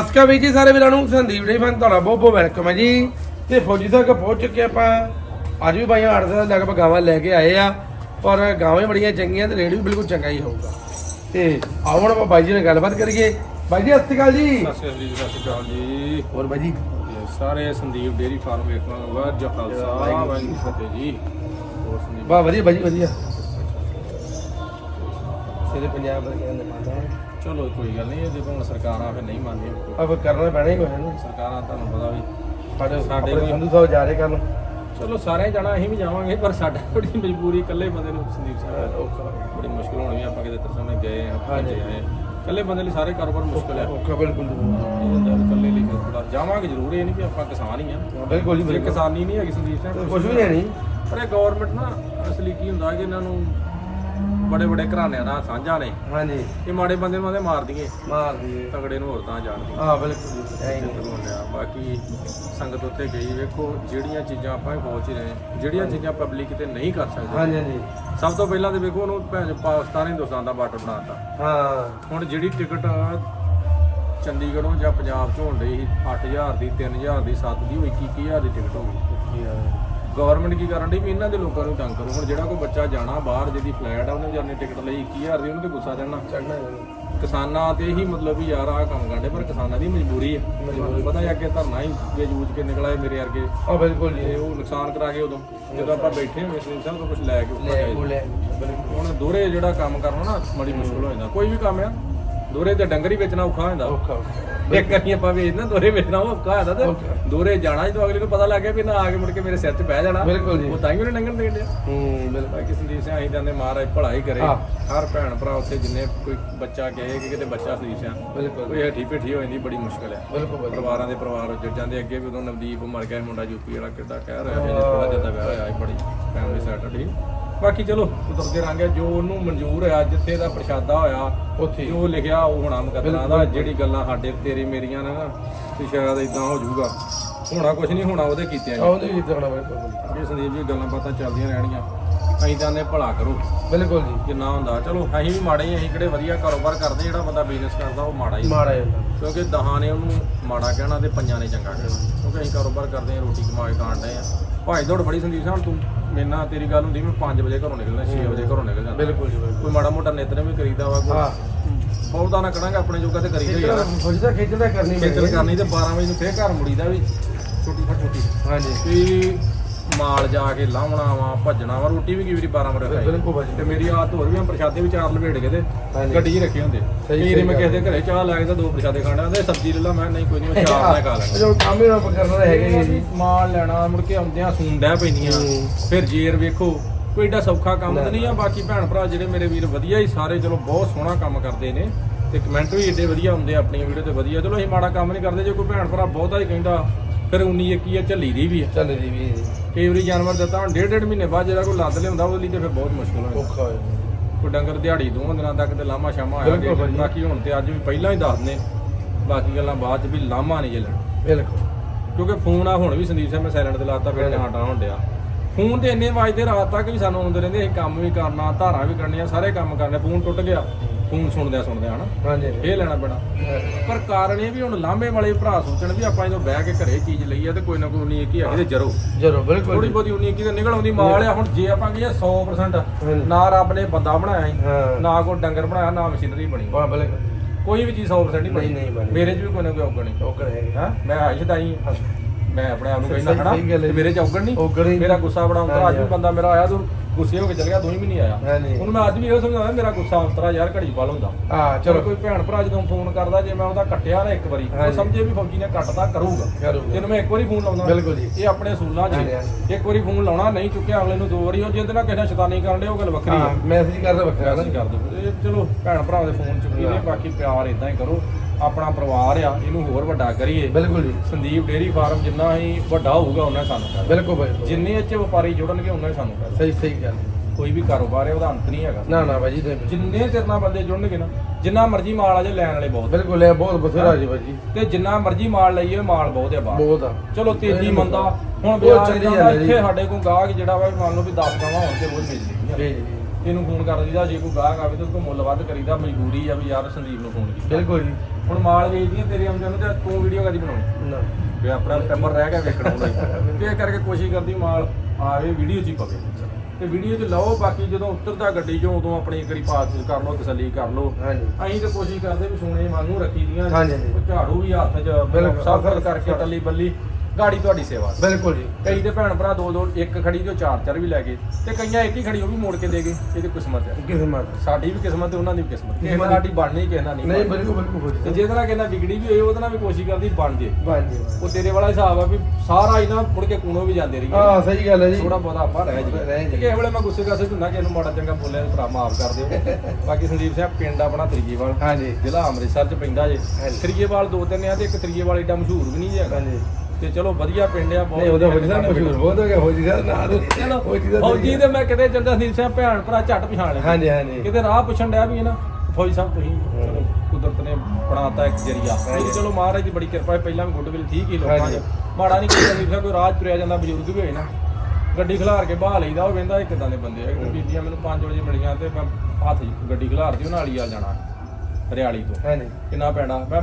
ਅਕਾਲ ਵੀਰ ਜੀ ਸਾਰੇ ਵੀਰਾਂ ਨੂੰ। ਸੰਦੀਪ ਡੇ ਫਨ ਤੁਹਾਡਾ ਬਹੁਤ ਬਹੁਤ ਵੈਲਕਮ ਹੈ ਜੀ। ਤੇ ਫੌਜੀ ਤੱਕ ਪਹੁੰਚ ਚੁੱਕੇ ਆਪਾਂ। ਅੱਜ ਵੀ ਭਾਈਆਂ ਅੱਠ ਦੇ ਲਗਭਗ ਗਾਵਾਂ ਲੈ ਕੇ ਆਏ ਆ। ਪਰ ਗਾਵਾਂ ਬੜੀਆਂ ਚੰਗੀਆਂ ਤੇ ਰੇਟ ਵੀ ਬਿਲਕੁਲ ਚੰਗਾ ਹੀ ਹੋਊਗਾ। ਤੇ ਆਓ ਹੁਣ ਆਪਾਂ ਬਾਈ ਜੀ ਨਾਲ ਗੱਲਬਾਤ ਕਰੀਏ। ਬਾਈ ਜੀ ਸਤਿ ਸ਼੍ਰੀ ਅਕਾਲ ਜੀ। ਸਤਿ ਸ਼੍ਰੀ ਅਕਾਲ ਜੀ, ਸਤਿ ਸ਼੍ਰੀ ਅਕਾਲ ਜੀ। ਹੋਰ ਬਾਈ ਜੀ? ਸਾਰੇ ਸੰਦੀਪ ਡੇਰੀ ਫਾਰਮ ਵੇਖਣ ਵਾਹ ਖਾਲਸਾ ਵਾਹਿਗੁਰੂ ਜੀ। ਫਤਿਹ ਜੀ। ਹੋਰ ਸੰਦੀਪ? ਵਾਹ ਵਧੀਆ ਬਾਈ ਜੀ ਵਧੀਆ। ਸਿਰੇ ਪੰਜਾਬ ਦੇ ਕਹਿੰਦੇ ਮੰਨਦਾ ਚਲੋ ਕੋਈ ਗੱਲ ਨਹੀਂ ਜਦੋਂ ਹੁਣ ਸਰਕਾਰਾਂ ਫਿਰ ਨਹੀਂ ਮੰਨਦੀਆਂ ਅਬ ਕਰਨਾ ਪੈਣਾ ਹੀ ਕੋਈ ਨਾ ਸਰਕਾਰਾਂ ਤੁਹਾਨੂੰ ਪਤਾ ਵੀ ਸਾਡੇ ਸਾਡੇ ਕੋਈ- ਸੰਧੂ ਸਾਹਿਬ ਜਾ ਰਹੇ ਕਰਨ ਚਲੋ ਸਾਰੇ ਜਾਣਾ ਅਸੀਂ ਵੀ ਜਾਵਾਂਗੇ ਪਰ ਸਾਡਾ ਬੜੀ ਮਜਬੂਰੀ ਇਕੱਲੇ ਬੰਦੇ ਨੂੰ ਸੰਦੀਪ ਸਾਹਿਬ ਔਖਾ। ਬੜੀ ਮੁਸ਼ਕਲ ਹੋਣੀ ਵੀ ਆਪਾਂ ਕਿਤੇ ਤਰਸੋਂ ਗਏ ਆ। ਭੱਜੇ ਆਏ ਇਕੱਲੇ ਬੰਦੇ ਲਈ ਸਾਰੇ ਕਾਰੋਬਾਰ ਮੁਸ਼ਕਲ ਆ। ਔਖਾ ਬਿਲਕੁਲ। ਇਕੱਲੇ ਲਈ ਥੋੜਾ ਜਾਵਾਂਗੇ ਜ਼ਰੂਰ ਇਹ ਨਹੀਂ ਕਿ ਆਪਾਂ ਕਿਸਾਨ ਹੀ ਆ। ਬਿਲਕੁਲ ਜੀ ਜੇ ਕਿਸਾਨੀ ਨਹੀਂ ਹੈਗੀ ਸੰਦੀਪ ਸਾਹਿਬ ਕੁਝ ਵੀ ਹੈ ਨਹੀਂ। ਪਰ ਇਹ ਗਵਰਨਮੈਂਟ ਨਾ ਅਸਲੀ ਕੀ ਹੁੰਦਾ ਕਿ ਇਹਨਾਂ ਨੂੰ ਬੜੇ ਬੜੇ ਘਰਾਣਿਆਂ ਦਾ ਸਾਂਝਾ ਨੇ। ਹਾਂਜੀ। ਇਹ ਮਾੜੇ ਬੰਦੇ ਨੂੰ ਆਂਦੇ ਮਾਰ ਦਈਏ। ਮਾਰ ਦੀ ਤਗੜੇ ਨੂੰ ਹੋਰ ਤਾਂ ਜਾਣਦੇ ਹਾਂ ਬਿਲਕੁਲ ਜੀ, ਐਂ ਹੀ ਲਿਆ ਬਾਕੀ ਸੰਗਤ ਉੱਥੇ ਗਈ ਵੇਖੋ ਜਿਹੜੀਆਂ ਚੀਜ਼ਾਂ ਆਪਾਂ ਪਹੁੰਚ ਰਹੇ ਜਿਹੜੀਆਂ ਚੀਜ਼ਾਂ ਪਬਲਿਕ ਕਿਤੇ ਨਹੀਂ ਕਰ ਸਕਦੇ। ਹਾਂਜੀ ਹਾਂਜੀ। ਸਭ ਤੋਂ ਪਹਿਲਾਂ ਤੇ ਵੇਖੋ ਉਹਨੂੰ ਭੈਣ ਪਾਕਿਸਤਾਨ ਹਿੰਦੁਸਤਾਨ ਦਾ ਬਾਰਡਰ ਬਣਾਤਾ ਹਾਂ। ਹੁਣ ਜਿਹੜੀ ਟਿਕਟ ਚੰਡੀਗੜ੍ਹੋਂ ਜਾਂ ਪੰਜਾਬ ਚੋਂ ਡਈ ਸੀ 8000 ਦੀ 3000 ਦੀ 7 ਦੀ ਉਹ 21000 ਦੀ ਟਿਕਟ ਹੋ ਗਈ। ਗਵਰਨਮੈਂਟ ਕੀ ਕਰਨ ਡਈ ਵੀ ਇਹਨਾਂ ਦੇ ਲੋਕਾਂ ਨੂੰ ਤੰਗ ਕਰੋ। ਹੁਣ ਜਿਹੜਾ ਕੋਈ ਬੱਚਾ ਜਾਣਾ ਬਾਹਰ ਜਿਹਦੀ ਫਲੈਟ ਆ ਉਹਨੇ ਜਾਨੀ ਟਿਕਟ ਲਈ 21000 ਦੀ ਉਹਨੂੰ ਤੇ ਗੁੱਸਾ ਚੜਨਾ ਚੜਨਾ ਕਿਸਾਨਾਂ ਤੇ ਹੀ ਮਤਲਬ ਵੀ ਯਾਰ ਆਹ ਕੰਮ ਕਰਦੇ ਪਰ ਕਿਸਾਨਾਂ ਦੀ ਮਜਬੂਰੀ ਹੈ ਮਜਬੂਰੀ। ਪਤਾ ਹੈ ਅੱਗੇ ਧਰਨਾ ਹੀ ਬੇਜੂਜ ਕੇ ਨਿਕਲ ਮੇਰੇ ਵਰਗੇ। ਆ ਬਿਲਕੁਲ ਜੀ। ਉਹ ਨੁਕਸਾਨ ਕਰਾ ਕੇ ਉਦੋਂ। ਜਦੋਂ ਆਪਾਂ ਬੈਠੇ ਹੋਏ ਸੀ ਸਭ ਤੋਂ ਕੁਝ ਲੈ ਕੇ ਉੱਪਰ ਗਏ ਹੁਣ ਦੋਰੇ ਜਿਹੜਾ ਕੰਮ ਕਰਨਾ ਨਾ ਬੜੀ ਮੁਸ਼ਕਲ ਹੋ ਜਾਂਦਾ। ਕੋਈ ਵੀ ਕੰਮ ਆ ਦੋਰੇ ਤੇ ਡੰਗਰ ਹੀ ਵੇਚਣਾ ਔਖਾ ਹੋ ਜਾਂਦਾ। ਔਖਾ ਔਖਾ। ਇੱਕ ਵਾਰੀ ਆਪਾਂ ਵੇਚਣਾ ਦੋਰੇ ਵੇਚਣਾ ਉਹ ਔਖਾ ਹੁੰਦਾ ਤੇ। ਦੋਰੇ ਜਾਣਾ ਜਦੋਂ ਅਗਲੇ ਨੂੰ ਪਤਾ ਲੱਗ ਗਿਆ ਵੀ ਨਾ ਆ ਕੇ ਮੁੜ ਕੇ ਮੇਰੇ ਸਿਰ 'ਚ ਪੈ ਜਾਣਾ ਬਿਲਕੁਲ ਜੀ। ਉਹ ਤਾਂ ਹੀ ਉਹਨੇ ਡੰਗਰ ਦੇਣ ਡਿਆ। ਹੂੰ ਬਿਲਕੁਲ। ਬਾਕੀ ਸੰਦੀਪ ਸਿੰਘ ਅਸੀਂ ਜਾਂਦੇ ਮਹਾਰਾਜ ਭਲਾਈ ਕਰੇ। ਹਾਂ। ਹਰ ਭੈਣ ਭਰਾ ਉੱਥੇ ਜਿੰਨੇ ਕੋਈ ਬੱਚਾ ਕਹੇ ਕਿ ਕਿਤੇ ਬੱਚਾ ਸੰਦੀਪ ਸਿੰਘ ਬਿਲਕੁਲ। ਕੋਈ ਹੱਠੀ ਪੇਠੀ ਹੋ ਜਾਂਦੀ ਬੜੀ ਮੁਸ਼ਕਲ ਹੈ। ਬਿਲਕੁਲ। ਪਰਿਵਾਰਾਂ ਦੇ ਪਰਿਵਾਰ ਉੱਜੜ ਜਾਂਦੇ ਅੱਗੇ ਵੀ ਉਦੋਂ ਨਵਦੀਪ ਮਰ ਗਿਆ ਮੁੰਡਾ ਯੂਪੀ ਵਾਲਾ ਕਿੱਦਾਂ ਕਹਿ ਰਿਹਾ ਸੀ ਥੋੜਾ ਜਿਹਾ ਵਿਆਹ ਹੋਇਆ ਸੀ ਬੜੀ ਫੈਮਿਲੀ ਸੈਟਲ ਸੀ। ਬਾਕੀ ਚਲੋ ਕੁਦਰਤ ਦੇ ਰੰਗ ਹੈ ਜੋ ਉਹਨੂੰ ਮਨਜ਼ੂਰ ਹੋਇਆ ਜਿੱਥੇ ਦਾ ਪ੍ਰਸ਼ਾਦਾ ਹੋਇਆ ਉੱਥੇ ਹੀ। ਜੋ ਲਿਖਿਆ ਉਹ ਹੋਣਾ ਮੁਕੱਦਰਾਂ ਦਾ ਜਿਹੜੀ ਗੱਲਾਂ ਸਾਡੇ ਤੇਰੇ ਮੇਰੀਆਂ ਨੇ ਤੇ ਸ਼ਾਇਦ ਇਦਾਂ ਹੋ ਜਾਊਗਾ। ਹੋਣਾ ਕੁਝ ਨਹੀਂ ਹੋਣਾ ਉਹਦੇ ਕੀਤਿਆਂ ਜੀ ਆਉਂਦੇ ਵੀ ਜਾਣਾ ਬਿਲਕੁਲ ਜੇ ਸੰਦੀਪ ਜੀ ਗੱਲਾਂ ਬਾਤਾਂ ਚੱਲਦੀਆਂ ਰਹਿਣੀਆਂ ਅਸੀਂ ਤਾਂ ਨੇ ਭਲਾ ਕਰੋ। ਬਿਲਕੁਲ ਜੀ। ਜਿੰਨਾ ਹੁੰਦਾ ਚਲੋ ਅਸੀਂ ਵੀ ਮਾੜੇ ਹੀ ਅਸੀਂ ਕਿਹੜੇ ਵਧੀਆ ਕਾਰੋਬਾਰ ਕਰਦੇ ਜਿਹੜਾ ਬੰਦਾ ਬਿਜ਼ਨਸ ਕਰਦਾ ਉਹ ਮਾੜਾ ਹੀ ਮਾੜਾ ਜਾਂਦਾ ਕਿਉਂਕਿ ਦਹਾਂ ਨੇ ਉਹਨੂੰ ਮਾੜਾ ਕਹਿਣਾ ਤੇ ਪੰਜਾਂ ਨੇ ਚੰਗਾ ਕਹਿਣਾ। ਕਿਉਂਕਿ ਅਸੀਂ ਕਾਰੋਬਾਰ ਕਰਦੇ ਹਾਂ ਰੋਟੀ ਕਮਾ ਕੇ ਖਾਣ ਆ। ਭਾਈ ਦੌੜ ਬੜੀ ਸੰਦੀਪ ਸਾਹਿਬ ਤੂੰ। ਮੇਰੇ ਨਾਲ ਤੇਰੀ ਗੱਲ ਹੁੰਦੀ ਮੈਂ 5 ਵਜੇ ਘਰੋਂ ਨਿਕਲਣਾ 6 ਵਜੇ ਘਰੋਂ ਨਿਕਲ ਜਾਂਦਾ। ਬਿਲਕੁਲ ਜੀ ਬਿਲਕੁਲ। ਕੋਈ ਮਾੜਾ ਮੋਟਾ ਨਿਤਨੇ ਵੀ ਕਰੀਦਾ ਵਾ ਕੋਈ। ਹਾਂ। ਬਹੁਤਾ ਨਾ ਕਰਾਂਗੇ ਆਪਣੇ ਜੋਗਾ ਤੇ ਕਰੀਦਾ ਹੀ ਆ। ਫੌਜੀ ਦਾ ਖੇਚਦਾ ਕਰਨੀ ਖੇਚਲ ਕਰਨੀ ਤੇ 12 ਵਜੇ ਨੂੰ ਫੇਰ ਘਰ ਮੁੜੀਦਾ ਵੀ ਛੋਟੀ ਫਾ ਛੋਟੀ ਹਾਂਜੀ। ਵੀ ਮਾਲ ਜਾ ਕੇ ਲਾਉਣਾ ਵਾ ਭੱਜਣਾ ਵਾ ਰੋਟੀ ਵੀ ਕਈ ਵਾਰੀ 12 ਵਜੇ ਖਾਈ। ਬਿਲਕੁਲ ਭਾਜੀ। ਤੇ ਮੇਰੀ ਆਦਤ ਹੋਰ ਵੀ ਆ ਪ੍ਰਸ਼ਾਦੇ ਵੀ ਚਾਰ ਲਪੇਟ ਕੇ ਤੇ ਹਾਂਜੀ। ਗੱਡੀ 'ਚ ਰੱਖੇ ਹੁੰਦੇ। ਸਹੀ- ਵਾਰੀ ਮੈਂ ਕਿਸੇ ਦੇ ਘਰੇ ਚਾਹ ਲੈ ਕੇ ਤਾਂ ਦੋ ਪ੍ਰਸ਼ਾਦੇ ਖਾਣਾ ਤੇ ਸਬਜ਼ੀ ਲੈ ਲਾ ਮੈਂ ਨਹੀਂ ਕੋਈ ਨਹੀਂ ਮੈਂ ਚਾਰ ਨਾਲ ਖਾ ਲੈਣਾ ਜੋ ਕੰਮ ਹੀ ਨਾ ਕਰਨਾ ਤਾਂ ਹੈਗਾ ਹੀ ਹੈ ਜੀ। ਮਾਲ ਲੈਣਾ ਮੁੜ ਕੇ ਆਉਂਦਿਆਂ ਸੂੰਦਿਆ ਪੈਂਦੀਆਂ। ਹੂੰ। ਫਿਰ ਜੇਰ ਵੇਖੋ ਕੋਈ ਏਡਾ ਸੌਖਾ ਕੰਮ ਤਾਂ ਨਹੀਂ ਆ ਬਾਕੀ ਭੈਣ ਭਰਾ ਜਿਹੜੇ ਮੇਰੇ ਵੀਰ ਵਧੀਆ ਹੀ ਸਾਰੇ ਚਲੋ ਬਹੁਤ ਸੋਹਣਾ ਕੰਮ ਕਰਦੇ ਨੇ। ਤੇ ਕਮੈਂਟ ਵੀ ਏਡੇ ਵਧੀਆ ਆਉਂਦੇ ਆ ਆਪਣੀਆਂ ਵੀਡੀਓ ਤੇ ਵਧੀਆ। ਚਲੋ ਅਸੀਂ ਮਾੜਾ ਕੰਮ ਨਹੀਂ ਕਰਦੇ ਜੇ ਕੋਈ ਭੈਣ ਭਰਾ ਬਹੁਤਾ ਹੀ ਕਹਿੰਦਾ ਫਿਰ 19 21 ਆ ਝੱਲੀ ਦੀ ਵੀ ਆ। ਚੱਲ ਜੀ ਵੀ ਕਈ ਵਾਰੀ ਜਾਨਵਰ ਦਿੱਤਾ ਹੁਣ ਡੇਢ ਡੇਢ ਮਹੀਨੇ ਬਾਅਦ ਜਿਹੜਾ ਕੋਈ ਲੱਦ ਲਿਆਉਂਦਾ ਉਹਦੇ ਲਈ ਤੇ ਫਿਰ ਬਹੁਤ ਮੁਸ਼ਕਲ ਹੋ ਜਾਂਦਾ। ਔਖਾ ਹੋਇਆ ਕੋਈ ਡੰਗਰ ਦਿਹਾੜੀ ਦੋਵਾਂ ਦਿਨਾਂ ਤੱਕ ਤੇ ਲਾਮਾ ਸ਼ਾਮਾ ਆਇਆ ਬਿਲਕੁਲ ਭਾਜੀ। ਬਾਕੀ ਹੁਣ ਤੇ ਅੱਜ ਵੀ ਪਹਿਲਾਂ ਹੀ ਦੱਸ ਨੇ ਬਾਕੀ ਗੱਲਾਂ ਬਾਅਦ ਚ ਵੀ ਲਾਮਾ ਨਹੀਂ ਚੱਲਣ ਬਿਲਕੁਲ। ਕਿਉਂਕਿ ਫੋਨ ਆ ਹੁਣ ਵੀ ਸੰਦੀਪ ਸਿੰਘ ਮੈਂ ਸਾਇਲੈਂਟ ਤੇ ਲਾਤਾ ਫਿਰ ਟਾਂ ਹੋਣ ਡਿਆ। ਫੋਨ ਤੇ ਇੰਨੇ ਵੱਜਦੇ ਰਾਤ ਤੱਕ ਵੀ ਸਾਨੂੰ ਆਉਂਦੇ ਰਹਿੰਦੇ ਅਸੀਂ ਕੰਮ ਵੀ ਕਰਨਾ ਧਾਰਾਂ ਵੀ ਕਰਨੀਆਂ ਸਾਰੇ ਕੰਮ ਕਰਨੇ ਫੋਨ ਟੁੱਟ ਗਿਆ। ਫੋਨ ਸੁਣਦਿਆਂ ਸੁਣਦਿਆਂ ਹਨਾ? ਹਾਂਜੀ ਇਹ ਲੈਣਾ ਪੈਣਾ। ਪਰ ਕਾਰਨ ਇਹ ਵੀ ਹੁਣ ਲਾਂਭੇ ਵਾਲੇ ਭਰਾ ਸੋਚਣ ਵੀ ਆਪਾਂ ਜਦੋਂ ਬਹਿ ਕੇ ਘਰੇ ਚੀਜ਼ ਲਈ ਆ ਤੇ ਕੋਈ ਨਾ ਕੋਈ ਉਨੀ ਕੀ ਹੈਗੀ ਤੇ ਜਰੋ। ਜਰੂਰ ਬਿਲਕੁਲ ਥੋੜੀ। ਬਹੁਤੀ ਉਨੀ ਕੀ ਤੇ ਨਿਕਲ ਆਉਂਦੀ ਮਾਲ ਆ। ਹੁਣ ਜੇ ਆਪਾਂ ਕਹੀਏ 100% ਹਾਂਜੀ। ਨਾ ਰੱਬ ਨੇ ਬੰਦਾ ਬਣਾਇਆ ਹਾਂ। ਨਾ ਕੋਈ ਡੰਗਰ ਬਣਾਇਆ ਨਾ ਮਸ਼ੀਨਰੀ ਬਣੀ। ਵਾਹ ਬਿਲਕੁਲ। ਕੋਈ ਵੀ ਚੀਜ਼ 100% ਨਹੀਂ ਬਣੀ। ਮੇਰੇ 'ਚ ਵੀ ਕੋਈ ਨਾ ਕੋਈ ਔਗਣ ਨਹੀਂ। ਔਕੜ ਹੈਗੇ ਹਾਂ? ਮੈਂ ਆਇਸ਼ ਦਾਈ ਮੈਂ ਆਪਣੇ ਆਪ ਨੂੰ ਕਹਿੰਦਾ ਖੜਾ ਸਹੀ ਗੱਲ ਹੈ ਤੇ ਮੇਰੇ 'ਚ ਔਗਣ ਨਹੀਂ ਔਗਣ ਹੀ ਮੇਰਾ ਗੁੱਸਾ ਬੜਾ ਆਉਂਦਾ ਅੱਜ ਵੀ ਬੰਦਾ ਮੇਰਾ ਆਇਆ ਤੂੰ ਗੁੱਸੇ ਹੋ ਕੇ ਚਲ ਗਿਆ ਦੋ ਹੀ ਮਹੀਨੇ ਆਇਆ। ਉਹਨੂੰ ਮੈਂ ਅੱਜ ਵੀ ਇਹ ਸਮਝਾਉਂਦਾ ਮੇਰਾ ਗੁੱਸਾ ਅੰਤਰਾ ਯਾਰ ਘੜੀ ਪਲ ਹੁੰਦਾ। ਹਾਂ ਚਲੋ ਚਲੋ। ਕੋਈ ਭੈਣ ਭਰਾ ਜਦੋਂ ਫੋਨ ਕਰਦਾ ਜੇ ਮੈਂ ਉਹਦਾ ਕੱਟਿਆ ਨਾ ਇੱਕ ਵਾਰੀ ਉਹ ਹਾਂਜੀ। ਸਮਝੇ ਵੀ ਫੌਜੀ ਨੇ ਕੱਟਦਾ ਕਰੂਗਾ। ਕਰੂਗਾ। ਮੈਂ ਇੱਕ ਵਾਰੀ ਫੋਨ ਲਾਉਂਦਾ ਬਿਲਕੁਲ ਜੀ। ਇਹ ਆਪਣੇ ਅਸੂਲਾਂ 'ਚ ਹਾਂਜੀ। ਇੱਕ ਵਾਰੀ ਫੋਨ ਲਾਉਣਾ ਨਹੀਂ ਚੁੱਕਿਆ ਅਗਲੇ ਨੂੰ ਦੋ ਵਾਰੀ ਉਹ ਜਿਹਦੇ ਨਾਲ ਕਿਸੇ ਨਾਲ ਸ਼ੈਤਾਨੀ ਕਰਨ ਦੇ ਉਹ ਗੱਲ ਵੱਖਰੀ ਹਾਂ ਹੈ। ਮੈਸੇਜ ਕਰਦਾ ਵੱਖਰਾ ਨਾ। ਕਰ ਦੋ ਇਹ ਚਲੋ ਭੈਣ ਭਰਾ ਦੇ ਫੋਨ ਚੁੱਕੀ ਨੇ ਬਾਕੀ ਪਿਆਰ ਇਦਾਂ ਹੀ ਕਰੋ। ਆਪਣਾ ਪਰਿਵਾਰ ਆ ਇਹਨੂੰ ਹੋਰ ਵੱਡਾ ਕਰੀਏ। ਬਿਲਕੁਲ ਜੀ। ਸੰਦੀਪ ਡੇਰੀ ਫਾਰਮ ਜਿੰਨਾ ਹੀ ਵੱਡਾ ਹੋਊਗਾ ਉਹਨਾਂ ਸਾਨੂੰ ਬਿਲਕੁਲ ਭਾਈ ਜਿੰਨੇ ਇੱਥੇ ਵਪਾਰੀ ਜੁੜਨਗੇ ਉਹਨਾਂ ਹੀ ਸਾਨੂੰ ਸਹੀ ਸਹੀ ਗੱਲ। ਕੋਈ ਵੀ ਕਾਰੋਬਾਰ ਹੈ ਉਹਦਾ ਅੰਤ ਨਹੀਂ ਹੈਗਾ। ਨਾ ਨਾ ਭਾਜੀ ਤੇ ਜਿੰਨੇ ਤੇਰੇ ਨਾਲ ਬੰਦੇ ਜੁੜਨਗੇ ਨਾ ਜਿੰਨਾ ਮਰਜ਼ੀ ਮਾਲ ਆ ਜੇ ਲੈਣ ਵਾਲੇ ਬਹੁਤ ਬਿਲਕੁਲ ਇਹ ਬਹੁਤ ਬਥੇਰਾ ਜੀ ਭਾਜੀ ਤੇ ਜਿੰਨਾ ਮਰਜ਼ੀ ਮਾਲ ਲਈਏ ਮਾਲ ਬਹੁਤ ਹੈ ਬਾਹਰ। ਬਹੁਤ ਆ। ਚਲੋ ਤੇਜ਼ੀ ਮੰਦਾ ਹੁਣ ਉਹ ਵਿਆਹ ਚੱਲੀ ਜਾਂਦਾ ਜਾਂਦਾ ਜੀ। ਇੱਥੇ ਸਾਡੇ ਕੋਲ ਗਾਹਕ ਜਿਹੜਾ ਵਾ ਮੰਨ ਲਓ ਵੀ 10 ਗਾਵਾਂ ਹੋਣ ਤੇ ਰੋਜ਼ ਮਿਲ ਜਾਂਦੀਆਂ ਜੀ ਜੀ। ਇਹਨੂੰ ਫੋਨ ਕਰ ਦਈਦਾ ਜੇ ਕੋਈ ਗਾਹਕ ਆਵੇ ਤਾਂ ਉਹਦੇ ਕੋਲ ਮੁੱਲ ਵੱਧ ਕਰੀਦਾ ਮਜਬੂਰੀ ਆ ਵੀ ਯਾਰ ਸੰਦੀਪ ਨੂੰ ਫੋਨ ਕੀਤਾ। ਬਿਲਕੁਲ ਜੀ। ਹੁਣ ਮਾਲ ਵੇਚਦੀਆਂ ਤੇਰੇ ਆਉਂਦੇ ਨੂੰ ਤੇ ਤੂੰ ਵੀਡੀਓ ਕਦੀ ਬਣਾਉਣੀ? ਨਾ। ਵੀ ਆਪਣਾ ਟੱਬਰ ਰਹਿ ਗਿਆ ਵੇਖਣ ਵਾਲਾ ਤੇ ਇਹ ਕਰਕੇ ਕੋਸ਼ਿਸ਼ ਕਰਦੀ ਮਾਲ ਆਵੇ ਵੀਡੀਓ 'ਚ ਹੀ ਪਵੇ। ਤੇ ਵੀਡੀਓ 'ਚ ਲਾਓ ਬਾਕੀ ਜਦੋਂ ਉਤਰਦਾ ਗੱਡੀ 'ਚੋਂ ਉਦੋਂ ਆਪਣੀ ਇੱਕ ਵਾਰੀ ਪਾਸ ਕਰ ਲਓ ਤਸੱਲੀ ਕਰ ਲਓ। ਅਸੀਂ ਤਾਂ ਕੋਸ਼ਿਸ਼ ਕਰਦੇ ਵੀ ਸੋਨੇ ਵਾਂਗੂ ਰੱਖੀ ਦੀਆਂ ਝਾੜੂ ਵੀ ਹੱਥ 'ਚ ਕੁਝ ਕਰਕੇ ਟੱਲੀ ਬੱਲੀ ਗਾੜੀ ਤੁਹਾਡੀ ਸੇਵਾ। ਬਿਲਕੁਲ ਜੀ। ਕਈ ਦੇ ਭੈਣ ਭਰਾ ਦੋ ਦੋ ਇੱਕ ਖੜੀ ਤੇ ਉਹ ਚਾਰ ਚਾਰ ਵੀ ਲੈ ਗਏ ਤੇ ਕਈਆਂ ਇੱਕ ਹੀ ਖੜੀ ਉਹ ਵੀ ਮੋੜ ਕੇ ਦੇ ਗਏ ਇਹਦੀ ਕਿਸਮਤ ਹੈ ਕਿਸੇ ਮਾਤ ਸਾਡੀ ਵੀ ਕਿਸਮਤ ਤੇ ਉਹਨਾਂ ਦੀ ਵੀ ਕਿਸਮਤ। ਕਿਸੇ ਨਾਲ ਸਾਡੀ ਬਣਨੀ ਕਿਸੇ ਨਾਲ ਨਹੀਂ ਨਹੀਂ ਬਣਨੀ। ਬਿਲਕੁਲ ਬਿਲਕੁਲ ਤੇ ਜੀ ਕਿਸੇ ਨਾਲ ਵਿਗੜੀ ਵੀ ਹੋਏ ਉਹਦੇ ਨਾਲ ਵੀ ਕੋਸ਼ਿਸ਼ ਕਰਦੀ ਬਣ ਜੇ। ਹਾਂਜੀ ਉਹ ਤੇਰੇ ਵਾਲਾ ਹਿਸਾਬ ਆ ਵੀ ਸਾਰਾ ਹੀ ਨਾ ਮੁੜ ਕੇ ਕੂਣੋ ਵੀ ਜਾਂਦੇ ਰਹੀਏ। ਹਾਂ ਸਹੀ ਗੱਲ ਹੈ ਜੀ। ਥੋੜਾ ਬਹੁਤਾ ਆਪਾਂ ਰਹਿ ਜੀ ਰਹਿ ਜਾਈਏ। ਕਿਸੇ ਵੇਲੇ ਮੈਂ ਗੁੱਸੇ ਕਾਸੇ ਹੁੰਦਾ ਕਿ ਇਹਨੂੰ ਮਾੜਾ ਚੰਗਾ ਬੋਲਿਆ ਤੇ ਭਰਾ ਮਾਫ ਕਰ ਦਿਓ। ਬਾਕੀ ਸੰਦੀਪ ਸਿੰਘ ਪਿੰਡ ਆਪਣਾ ਤਰੀਏਵਾਲ ਹਾਂਜੀ। ਜ਼ਿਲ੍ਹਾ ਅੰਮ੍ਰਿਤਸਰ ਚ ਪੈਂਦਾ ਜੇ। ਹਾਂਜੀ। ਤਰੀਏਵਾਲ ਦੋ ਤਿੰਨ ਆ ਤੇ ਇੱਕ ਤਰੀਏਵਾਲ ਏਡਾ ਮਸ਼ਹੂਰ ਵੀ ਨਹੀਂ ਜੇ ਹੈਗਾ। ਹਾਂਜੀ। ਤੇ ਚਲੋ ਵਧੀਆ ਪਿੰਡ ਆ ਨਹੀਂ ਉਹਦਾ ਹੋ ਜੀ ਸਾਹਿਬ ਮਸ਼ਹੂਰ ਬਹੁਤ ਹੋ ਗਿਆ ਹੋ ਜੀ ਸਾਹਿਬ ਨਾ ਚਲੋ ਹੋ ਜੀ ਸਾਹਿਬ ਫੌਜੀ ਤੇ ਮੈਂ ਕਿਤੇ ਚੱਲਦਾ ਸੰਦੀਪ ਸਿੰਘ ਭੈਣ ਭਰਾ ਝੱਟ ਪਛਾਣ ਲਿਆ। ਹਾਂਜੀ ਹਾਂਜੀ। ਕਿਤੇ ਰਾਹ ਪੁੱਛਣ ਡਿਆ ਵੀ ਹੈ ਨਾ ਫੌਜੀ ਸਾਹਿਬ ਤੁਸੀਂ ਚਲੋ ਕੁਦਰਤ ਨੇ ਬਣਾਤਾ ਇੱਕ ਜਰੀਆ। ਚਲੋ ਮਹਾਰਾਜ ਦੀ ਬੜੀ ਕਿਰਪਾ ਹੈ ਪਹਿਲਾਂ ਵੀ ਗੁੱਡਵਿਲ ਠੀਕ ਹੀ ਲੋਕਾਂ। 'ਚ। ਮਾੜਾ ਨਹੀਂ ਕੋਈ ਸਿੰਘ ਕੋਈ 'ਚ ਤੁਰਿਆ ਜਾਂਦਾ ਬਜ਼ੁਰਗ ਵੀ ਹੋਏ ਨਾ। ਗੱਡੀ ਖਿਲਾਰ ਕੇ ਬਾਹ ਲਈਦਾ ਉਹ ਕਹਿੰਦਾ ਕਿਦਾਂ ਦੇ ਬੰਦੇ ਆ ਬੀਬੀਆਂ ਮੈਨੂੰ 5 ਵਜੇ ਮਿਲੀਆਂ ਤੇ ਮੈਂ ਹੱਥ ਗੱਡੀ ਖਿਲਾਰਦੀ ਉਹਨਾਂ ਵਾਲੀ ਆ ਜਾਣਾ ਹਰਿਆਲੀ ਤੋਂ। ਹਾਂਜੀ। ਕਿੰਨਾ ਪੈਣਾ? ਮੈਂ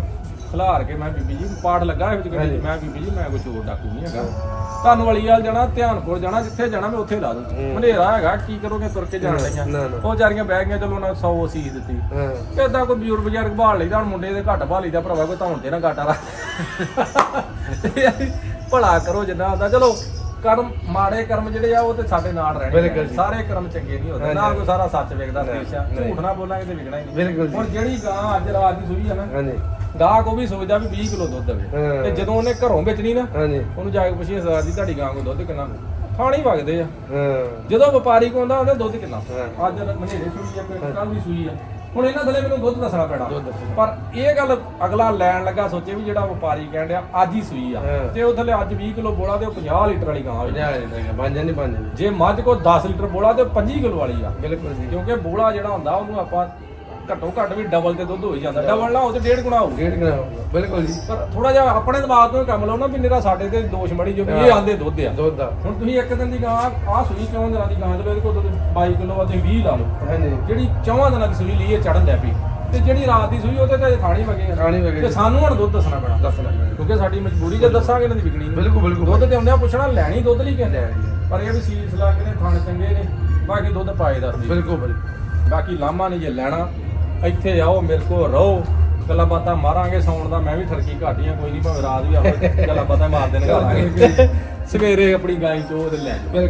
ਖਿਲਾਰ ਕੇ ਮੈਂ ਬੀਬੀ ਜੀ ਪਾਠ ਲੱਗਾ ਵਿੱਚ ਗੱਡੀ 'ਚ। ਹਾਂਜੀ। ਮੈਂ ਬੀਬੀ ਜੀ ਮੈਂ ਕੋਈ ਚੋਰ ਡਾਕੂ ਨਹੀਂ ਹੈਗਾ ਤੁਹਾਨੂੰ ਵਾਲੀ ਵਾਲ ਜਾਣਾ ਧਿਆਨਪੁਰ ਜਾਣਾ ਜਿੱਥੇ ਜਾਣਾ ਮੈਂ ਉੱਥੇ ਲਾ ਦੂੰ। ਹਨੇਰਾ ਹੈਗਾ ਕੀ ਕਰੋਗੇ ਤੁਰ ਕੇ ਜਾਣ ਨਾ, ਲਈਆਂ ਨਾ, ਨਾ। ਉਹ ਜਾਰੀਆਂ ਬਹਿ ਗਈਆਂ ਚਲੋ ਉਹਨਾਂ 100 ਸੀਸ ਦਿੱਤੀ ਹਾਂ ਇਦਾਂ ਕੋਈ ਬਜ਼ੁਰਗ ਬਜ਼ੁਰਗ ਭਾਲ ਲਈਦਾ ਹੁਣ ਮੁੰਡੇ ਦੇ ਘੱਟ ਭਾਲ ਲਈਦਾ ਭਰਾਵਾ ਕੋਈ ਧੌਣ ਤੇ ਨਾ ਗਾਟਾ ਰੱਖ ਭਲਾ ਕਰੋ ਜਿੰਨਾ ਹੁੰਦਾ ਚਲੋ ਕਰਮ ਮਾੜੇ ਕਰਮ ਜਿਹੜੇ ਆ ਉਹ ਤੇ ਸਾਡੇ ਨਾਲ ਰਹਿਣੇ ਬਿਲਕੁਲ ਆ। ਜੀ। ਸਾਰੇ ਕਰਮ ਚੰਗੇ ਨਹੀਂ ਹੁੰਦੇ ਨਾ। ਕੋਈ ਸਾਰਾ ਸੱਚ ਵੇਖਦਾ ਹਮੇਸ਼ਾ ਨਹੀਂ। ਝੂਠ ਨਾ ਬੋਲਾਂਗੇ ਤੇ ਵਿਗਣਾ ਹੀ ਨਹੀਂ ਬਿਲਕੁਲ ਜੀ। ਹੁਣ ਜਿਹੜੀ ਗਾਂ ਅੱਜ ਰਾਤ ਦੀ ਸੂਈ ਆ ਨਾ ਹਾਂਜੀ ਗਾਹਕ ਉਹ ਵੀ ਸੋਚਦਾ ਵੀ 20 ਕਿਲੋ ਦੁੱਧ ਦੇਵੇ ਹਾਂ। ਤੇ ਜਦੋਂ ਉਹਨੇ ਘਰੋਂ ਵੇਚਣੀ ਨਾ ਹਾਂਜੀ। ਉਹਨੂੰ ਜਾ ਕੇ ਪੁੱਛੀਏ ਸਰਦਾਰ ਜੀ ਤੁਹਾਡੀ ਗਾਂ ਕੋ ਦੁੱਧ ਕਿੰਨਾ ਥਾਣੀ ਵਗਦੇ ਆ। ਹਾਂ। ਜਦੋਂ ਵਪਾਰੀ ਕੋ ਆਉਂਦਾ ਉਹਦਾ ਦੁੱਧ ਕਿੰਨਾ ਹਾਂ। ਅੱਜ ਮਹੀਨੇ ਸੂਈ ਆ ਕੱਲ ਵੀ ਸੂਈ ਆ। ਹੁਣ ਇਹਨਾਂ ਥੱਲੇ ਮੈਨੂੰ ਦੁੱਧ ਦੱਸਣਾ ਪੈਣਾ। ਦੁੱਧ ਦੱਸਣਾ। ਪਰ ਇਹ ਗੱਲ ਅਗਲਾ ਲੈਣ ਲੱਗਾ ਸੋਚੇ ਵੀ ਜਿਹੜਾ ਵਪਾਰੀ ਕਹਿਣ ਡਿਆ ਅੱਜ ਹੀ ਸੂਈ ਆ। ਹਾਂ। ਤੇ ਉਹ ਥੱਲੇ ਅੱਜ 20 ਕਿਲੋ ਬੋਲਾ ਤੇ ਉਹ 50 ਲੀਟਰ ਵਾਲੀ ਗਾਂ ਹੋਵੇ ਪੰਜਾਹ ਨਹੀਂ ਪੰਜ ਨਹੀਂ ਪੰਜ ਨਹੀਂ ਜੇ ਮੱਝ ਕੋ 10 ਲੀਟਰ ਬੋਲਾ ਤੇ 25 ਕਿਲੋ ਵਾਲੀ ਆ। ਬਿਲਕੁਲ ਜੀ। ਕਿਉਂਕਿ ਬੋਲਾ ਜਿਹੜਾ ਹੁੰਦਾ ਉਹਨੂੰ ਆਪਾਂ ਘੱਟੋ ਘੱਟ ਵੀ ਡਬਲ ਤੇ ਦੁੱਧ ਹੋ ਹੀ ਜਾਂਦਾ। ਡਬਲ ਨਾ ਉਹ ਤੇ ਡੇਢ ਗੁਣਾ ਹੋਊ। ਡੇਢ ਗਣਾ ਹੋਊਗਾ ਬਿਲਕੁਲ ਜੀ। ਪਰ ਥੋੜਾ ਜਿਹਾ ਆਪਣੇ ਦਿਮਾਗ ਤੋਂ ਹੀ ਕੰਮ ਲਾਓ ਨਾ ਵੀ ਮੇਰਾ ਸਾਡੇ ਤੇ ਦੋਸ਼ ਮੜੀ ਜੋ ਵੀ ਇਹ ਆਂਦੇ ਦੁੱਧ ਆ। ਦੁੱਧ ਦਾ ਹੁਣ ਤੁਸੀਂ ਇੱਕ ਦਿਨ ਦੀ ਗਾਂ ਆਹ ਸੂਈ ਚੌਂ ਦਿਨਾਂ ਦੀ ਗਾਂ ਚਲੋ ਇਹਦੇ ਕੋਲ ਦੁੱਧ 22 ਕਿਲੋ ਆ ਤੇ 20 ਲਾ ਲਓ। ਹਾਂਜੀ ਜਿਹੜੀ ਚੌਂ ਦਿਨਾਂ ਦੀ ਸੂਈ ਲਈ ਇਹ ਚੜਨ ਲੈ ਪਈ। ਤੇ ਜਿਹੜੀ ਰਾਤ ਦੀ ਸੂਈ ਉਹਦੇ ਤੇ ਖਾਣੀ ਵਗੇ ਖਾਣੀ ਵਗੇ। ਤੇ ਸਾਨੂੰ ਹੁਣ ਦੁੱਧ ਦੱਸਣਾ ਪੈਣਾ। ਦੱਸਣਾ ਪੈਣਾ। ਕਿਉਂਕਿ ਸਾਡੀ ਮਜਬੂਰੀ ਜੇ ਦੱਸਾਂਗੇ ਇਹਨਾਂ ਦੀ ਵਿਕਣੀ ਨਹੀਂ ਬਿਲਕੁਲ ਬਿਲਕੁਲ। ਦੁੱਧ ਤੇ ਆਉਂਦਿਆਂ ਪੁੱਛਣਾ ਲੈਣੀ ਦੁੱਧ ਲਈ ਕਹਿੰਦੇ ਲੈਣੀ। ਪਰ ਇਹ ਵੀ ਸੀਲ ਸਲਾ ਕੇ ਨੇ ਥਣ ਚੰਗੇ ਨੇ। ਬਾਕੀ ਦੁੱਧ ਪਾਏ ਦੱਸਦੀ ਬਿਲਕੁਲ ਬਿਲਕੁਲ। ਬਾਕੀ ਲਾਮਾ ਨਹੀਂ ਜੇ ਲੈਣਾ। ਇੱਥੇ ਆਓ ਮੇਰੇ ਕੋਲ ਰਹੋ। ਗੱਲਾਂ ਬਾਤਾਂ ਮਾਰਾਂਗੇ ਸੌਣ ਦਾ ਮੈਂ ਵੀ ਠਰਕੀ ਘਾਟੀਆਂ ਕੋਈ ਨਹੀਂ ਭਾਵੇਂ ਰਾਤ ਵੀ ਆਪੇ ਗੱਲਾਂ ਬਾਤਾਂ ਮਾਰ ਦੇਣ ਘਰ ਸਵੇਰੇ ਆਪਣੀ ਗਾਈ ਚੋ ਤੇ ਲੈ ਜਾਓ।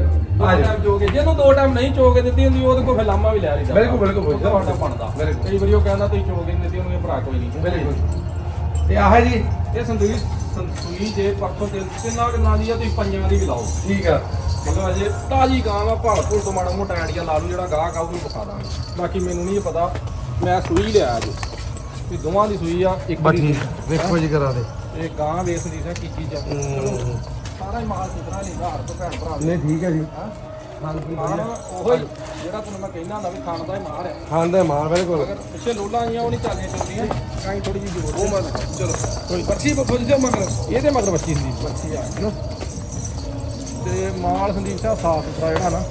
ਹਾਂਜੀ ਟਾਈਮ ਚੋ ਕੇ ਜਿਹਨੂੰ ਦੋ ਟਾਈਮ ਨਹੀਂ ਚੋ ਕੇ ਦਿੱਤੀ ਹੁੰਦੀ ਉਹਦੇ ਕੋਲ ਫਿਰ ਲਾਮਾ ਵੀ ਲੈ ਲਈਦਾ। ਬਿਲਕੁਲ, ਬਿਲਕੁਲ, ਤੁਹਾਡਾ ਬਣਦਾ। ਬਿਲਕੁਲ। ਕਈ ਵਾਰੀ ਉਹ ਕਹਿੰਦਾ ਤੁਸੀਂ ਚੋ ਕੇ ਨਹੀਂ ਦਿੱਤੀ ਉਹਨੂੰ ਭਰਾ ਕੋਈ ਨਹੀਂ ਬਿਲਕੁਲ। ਤੇ ਆਹ ਜੀ। ਇਹ ਸੰਦੂਰੀ ਸੰਸੂਈ ਜੇ ਪਰਸੋਂ ਤੇ ਕਿੰਨਾ ਕਿੰਨਾ ਦੀ ਆ ਤੁਸੀਂ ਪੰਜਾਂ ਦੀ ਵੀ ਲਾਓ। ਠੀਕ ਆ। ਮਤਲਬ ਅਜੇ ਤਾਜੀ ਗਾਂ ਵਾ ਭਾਲ ਭੁਲ ਤੋਂ ਮਾੜਾ ਮੋਟਾ ਆਈਡੀਆ ਲਾ ਲਓ ਜਿਹੜਾ ਆ ਉਹ ਵੀ ਬਤਾ ਦਾਂਗੇ। ਬਾਕੀ ਮੈਨੂੰ ਨਹੀਂ ਪਤਾ। ਮੈਂ ਸੂਈ ਲਿਆ ਅੱਜ। ਵੀ ਦੋਵਾਂ ਦੀ ਸੂਈ ਆ ਇੱਕ ਦੀ ਵੇਖੋ ਜੀ ਕਰਾ ਦੇ। ਇਹ ਗਾਂ ਵੇਚਦੀ ਸੀ ਕੀ ਚੀਜ਼ ਆ। ਸਾਰਾ ਹੀ ਮਾਲ ਸੁਧਰਾ ਨਹੀਂ ਘਰ ਤੋਂ ਭੈਣ ਭਰਾ ਨਹੀਂ ਠੀਕ ਹੈ ਜੀ। ਹਾਂ? ਖਾਣ ਉਹੋ ਹੀ ਜਿਹੜਾ ਤੁਹਾਨੂੰ ਮੈਂ ਕਹਿੰਦਾ ਹੁੰਦਾ ਵੀ ਖਾਣ ਦਾ ਹੀ ਮਾਰ ਹੈ। ਖਾਂਦਾ ਮਾਰ ਬਿਲਕੁਲ ਅਗਰ ਪਿੱਛੇ ਲੋਲਾਂ ਆਈਆਂ ਉਹ ਨਹੀਂ ਚੱਲਦੀਆਂ ਚੁੱਲਦੀਆਂ ਕਾਈ ਥੋੜੀ ਜਿਹੀ ਜ਼ਰੂਰ ਉਹ ਮਨ ਚਲੋ। ਕੋਈ ਬੱਚੀ ਬੱਫੋ ਜੀ ਮਗਰ। ਇਹਦੇ ਮਗਰ ਬੱਚੀ ਸੰਦੀਪ ਬੱਚੀ ਆ। ਨਾ ਤੇ ਮਾਲ ਸੰਦੀਪ ਸਾਹਿਬ ਸਾਫ਼ ਸੁਥਰਾ ਜਿਹੜਾ ਨਾ